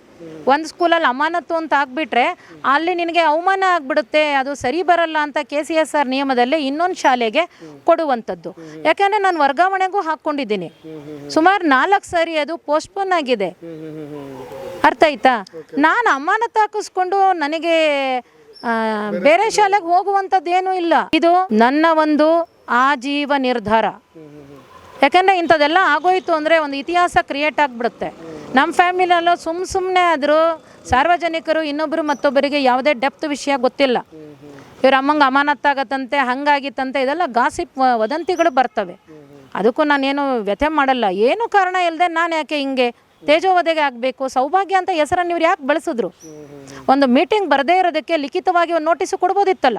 ಒಂದು ಸ್ಕೂಲಲ್ಲಿ ಅಮಾನತ್ತು ಅಂತ ಆಗ್ಬಿಟ್ರೆ ಅಲ್ಲಿ ನಿನಗೆ ಅವಮಾನ ಆಗ್ಬಿಡುತ್ತೆ, ಅದು ಸರಿ ಬರಲ್ಲ ಅಂತ ಕೆ ಸಿ ಎಸ್ ಆರ್ ನಿಯಮದಲ್ಲಿ ಇನ್ನೊಂದು ಶಾಲೆಗೆ ಕೊಡುವಂಥದ್ದು. ಯಾಕೆಂದರೆ ನಾನು ವರ್ಗಾವಣೆಗೂ ಹಾಕ್ಕೊಂಡಿದ್ದೀನಿ. ಸುಮಾರು ನಾಲ್ಕು ಸಾರಿ ಅದು ಪೋಸ್ಟ್ಪೋನ್ ಆಗಿದೆ. ಅರ್ಥ ಆಯ್ತಾ? ನಾನು ಅಮಾನತ್ತು ಹಾಕಿಸ್ಕೊಂಡು ನನಗೆ ಬೇರೆ ಶಾಲೆಗೆ ಹೋಗುವಂಥದ್ದು ಏನೂ ಇಲ್ಲ. ಇದು ನನ್ನ ಒಂದು ಆಜೀವ ನಿರ್ಧಾರ. ಯಾಕಂದರೆ ಇಂಥದ್ದೆಲ್ಲ ಆಗೋಯ್ತು ಅಂದರೆ ಒಂದು ಇತಿಹಾಸ ಕ್ರಿಯೇಟ್ ಆಗಿಬಿಡುತ್ತೆ. ನಮ್ಮ ಫ್ಯಾಮಿಲಿಯಲ್ಲೂ ಸುಮ್ಮ ಸುಮ್ಮನೆ ಆದರೂ ಸಾರ್ವಜನಿಕರು ಇನ್ನೊಬ್ಬರು ಮತ್ತೊಬ್ಬರಿಗೆ ಯಾವುದೇ ಡೆಪ್ತ್ ವಿಷಯ ಗೊತ್ತಿಲ್ಲ. ಇವ್ರ ಅಮ್ಮಂಗೆ ಅಮಾನತ್ತಾಗತ್ತಂತೆ ಹಂಗಾಗಿತ್ತಂತೆ, ಇದೆಲ್ಲ ಗಾಸಿಪ್ ವದಂತಿಗಳು ಬರ್ತವೆ. ಅದಕ್ಕೂ ನಾನೇನು ವ್ಯಥೆ ಮಾಡಲ್ಲ. ಏನು ಕಾರಣ ಇಲ್ಲದೆ ನಾನು ಯಾಕೆ ಹಿಂಗೆ ತೇಜೋವಧೆಗೆ ಆಗಬೇಕು, ಸೌಭಾಗ್ಯ ಅಂತ ಹೆಸರನ್ನು ಇವ್ರು ಯಾಕೆ ಬಳಸಿದ್ರು? ಒಂದು ಮೀಟಿಂಗ್ ಬರದೇ ಇರೋದಕ್ಕೆ ಲಿಖಿತವಾಗಿ ಒಂದು ನೋಟಿಸು ಕೊಡ್ಬೋದಿತ್ತಲ್ಲ.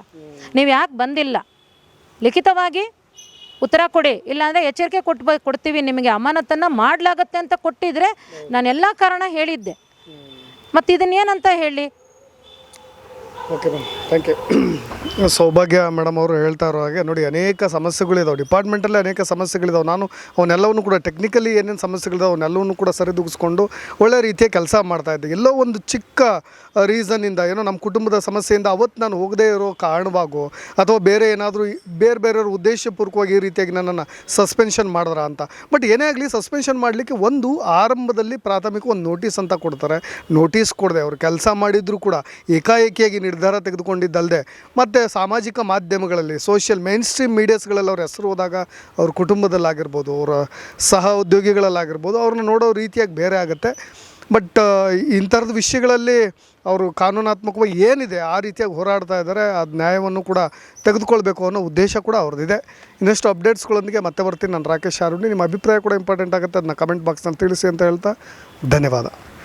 ನೀವು ಯಾಕೆ ಬಂದಿಲ್ಲ? ಲಿಖಿತವಾಗಿ ಉತ್ತರ ಕೊಡಿ. ಇಲ್ಲಾಂದರೆ ಎಚ್ಚರಿಕೆ ಕೊಟ್ಟು ಕೊಡ್ತೀವಿ ನಿಮಗೆ. ಅಮಾನತನ್ನು ಮಾಡಲಾಗತ್ತೆ ಅಂತ ಕೊಟ್ಟಿದ್ರೆ ನಾನು ಎಲ್ಲ ಕಾರಣ ಹೇಳಿದ್ದೆ. ಮತ್ತು ಇದನ್ನೇನಂತ ಹೇಳಿ? Okay ma'am thank you Saubhagya madam ಅವರು ಹೇಳ್ತಾ ಇರೋ ಹಾಗೆ ನೋಡಿ ಅನೇಕ ಸಮಸ್ಯೆಗಳಿದಾವೆ. ಡಿಪಾರ್ಟ್ಮೆಂಟಲ್ಲಿ ಅನೇಕ ಸಮಸ್ಯೆಗಳಿದಾವೆ. ನಾನು ಅವನ್ನೆಲ್ಲವನ್ನು ಕೂಡ ಟೆಕ್ನಿಕಲಿ ಏನೇನು ಸಮಸ್ಯೆಗಳಿದಾವೆ ಅವನ್ನೆಲ್ಲವನ್ನು ಕೂಡ ಸರಿದೂಗಿಸ್ಕೊಂಡು ಒಳ್ಳೆ ರೀತಿಯ ಕೆಲಸ ಮಾಡ್ತಾಯಿದ್ದೆ ಎಲ್ಲೋ ಒಂದು ಚಿಕ್ಕ ರೀಸನ್ನಿಂದ ಏನೋ ನಮ್ಮ ಕುಟುಂಬದ ಸಮಸ್ಯೆಯಿಂದ ಅವತ್ತು ನಾನು ಹೋಗದೇ ಇರೋ ಕಾರಣವಾಗೋ ಅಥವಾ ಬೇರೆ ಏನಾದರೂ ಬೇರೆ ಬೇರೆಯವ್ರ ಉದ್ದೇಶಪೂರ್ವಕವಾಗಿ ಈ ರೀತಿಯಾಗಿ ನನ್ನನ್ನು ಸಸ್ಪೆನ್ಷನ್ ಮಾಡಿದ್ರ ಅಂತ. ಬಟ್ ಏನೇ ಆಗಲಿ ಸಸ್ಪೆನ್ಷನ್ ಮಾಡಲಿಕ್ಕೆ ಒಂದು ಆರಂಭದಲ್ಲಿ ಪ್ರಾಥಮಿಕ ಒಂದು ನೋಟಿಸ್ ಅಂತ ಕೊಡ್ತಾರೆ. ನೋಟಿಸ್ ಕೊಡದೆ. ಅವರು ಕೆಲಸ ಮಾಡಿದರೂ ಕೂಡ ಏಕಾಏಕಿಯಾಗಿ ನಿರ್ಧಾರ ತೆಗೆದುಕೊಂಡಿದ್ದಲ್ಲದೆ ಮತ್ತು ಸಾಮಾಜಿಕ ಮಾಧ್ಯಮಗಳಲ್ಲಿ ಸೋಷಿಯಲ್ ಮೇನ್ ಸ್ಟ್ರೀಮ್ ಮೀಡಿಯಾಸ್ಗಳಲ್ಲಿ ಅವ್ರ ಹೆಸರು ಹೋದಾಗ ಅವ್ರ ಕುಟುಂಬದಲ್ಲಾಗಿರ್ಬೋದು, ಅವರ ಸಹ ಉದ್ಯೋಗಿಗಳಲ್ಲಾಗಿರ್ಬೋದು, ಅವ್ರನ್ನ ನೋಡೋ ರೀತಿಯಾಗಿ ಬೇರೆ ಆಗುತ್ತೆ. ಬಟ್ ಇಂಥರದ ವಿಷಯಗಳಲ್ಲಿ ಅವರು ಕಾನೂನಾತ್ಮಕವಾಗಿ ಏನಿದೆ, ಆ ರೀತಿಯಾಗಿ ಹೋರಾಡ್ತಾ ಇದ್ದಾರೆ, ಅದು ನ್ಯಾಯವನ್ನು ಕೂಡ ತೆಗೆದುಕೊಳ್ಬೇಕು ಅನ್ನೋ ಉದ್ದೇಶ ಕೂಡ ಅವ್ರದ್ದಿದೆ. ಇನ್ನಷ್ಟು ಅಪ್ಡೇಟ್ಸ್ಗಳೊಂದಿಗೆ ಮತ್ತೆ ಬರ್ತೀನಿ. ನಾನು ರಾಕೇಶ್ ಆರುಣಿ ನಿಮ್ಮ ಅಭಿಪ್ರಾಯ ಕೂಡ ಇಂಪಾರ್ಟೆಂಟ್ ಆಗುತ್ತೆ. ಅದನ್ನ ಕಮೆಂಟ್ ಬಾಕ್ಸ್ನಲ್ಲಿ ತಿಳಿಸಿ ಅಂತ ಹೇಳ್ತಾ, ಧನ್ಯವಾದ.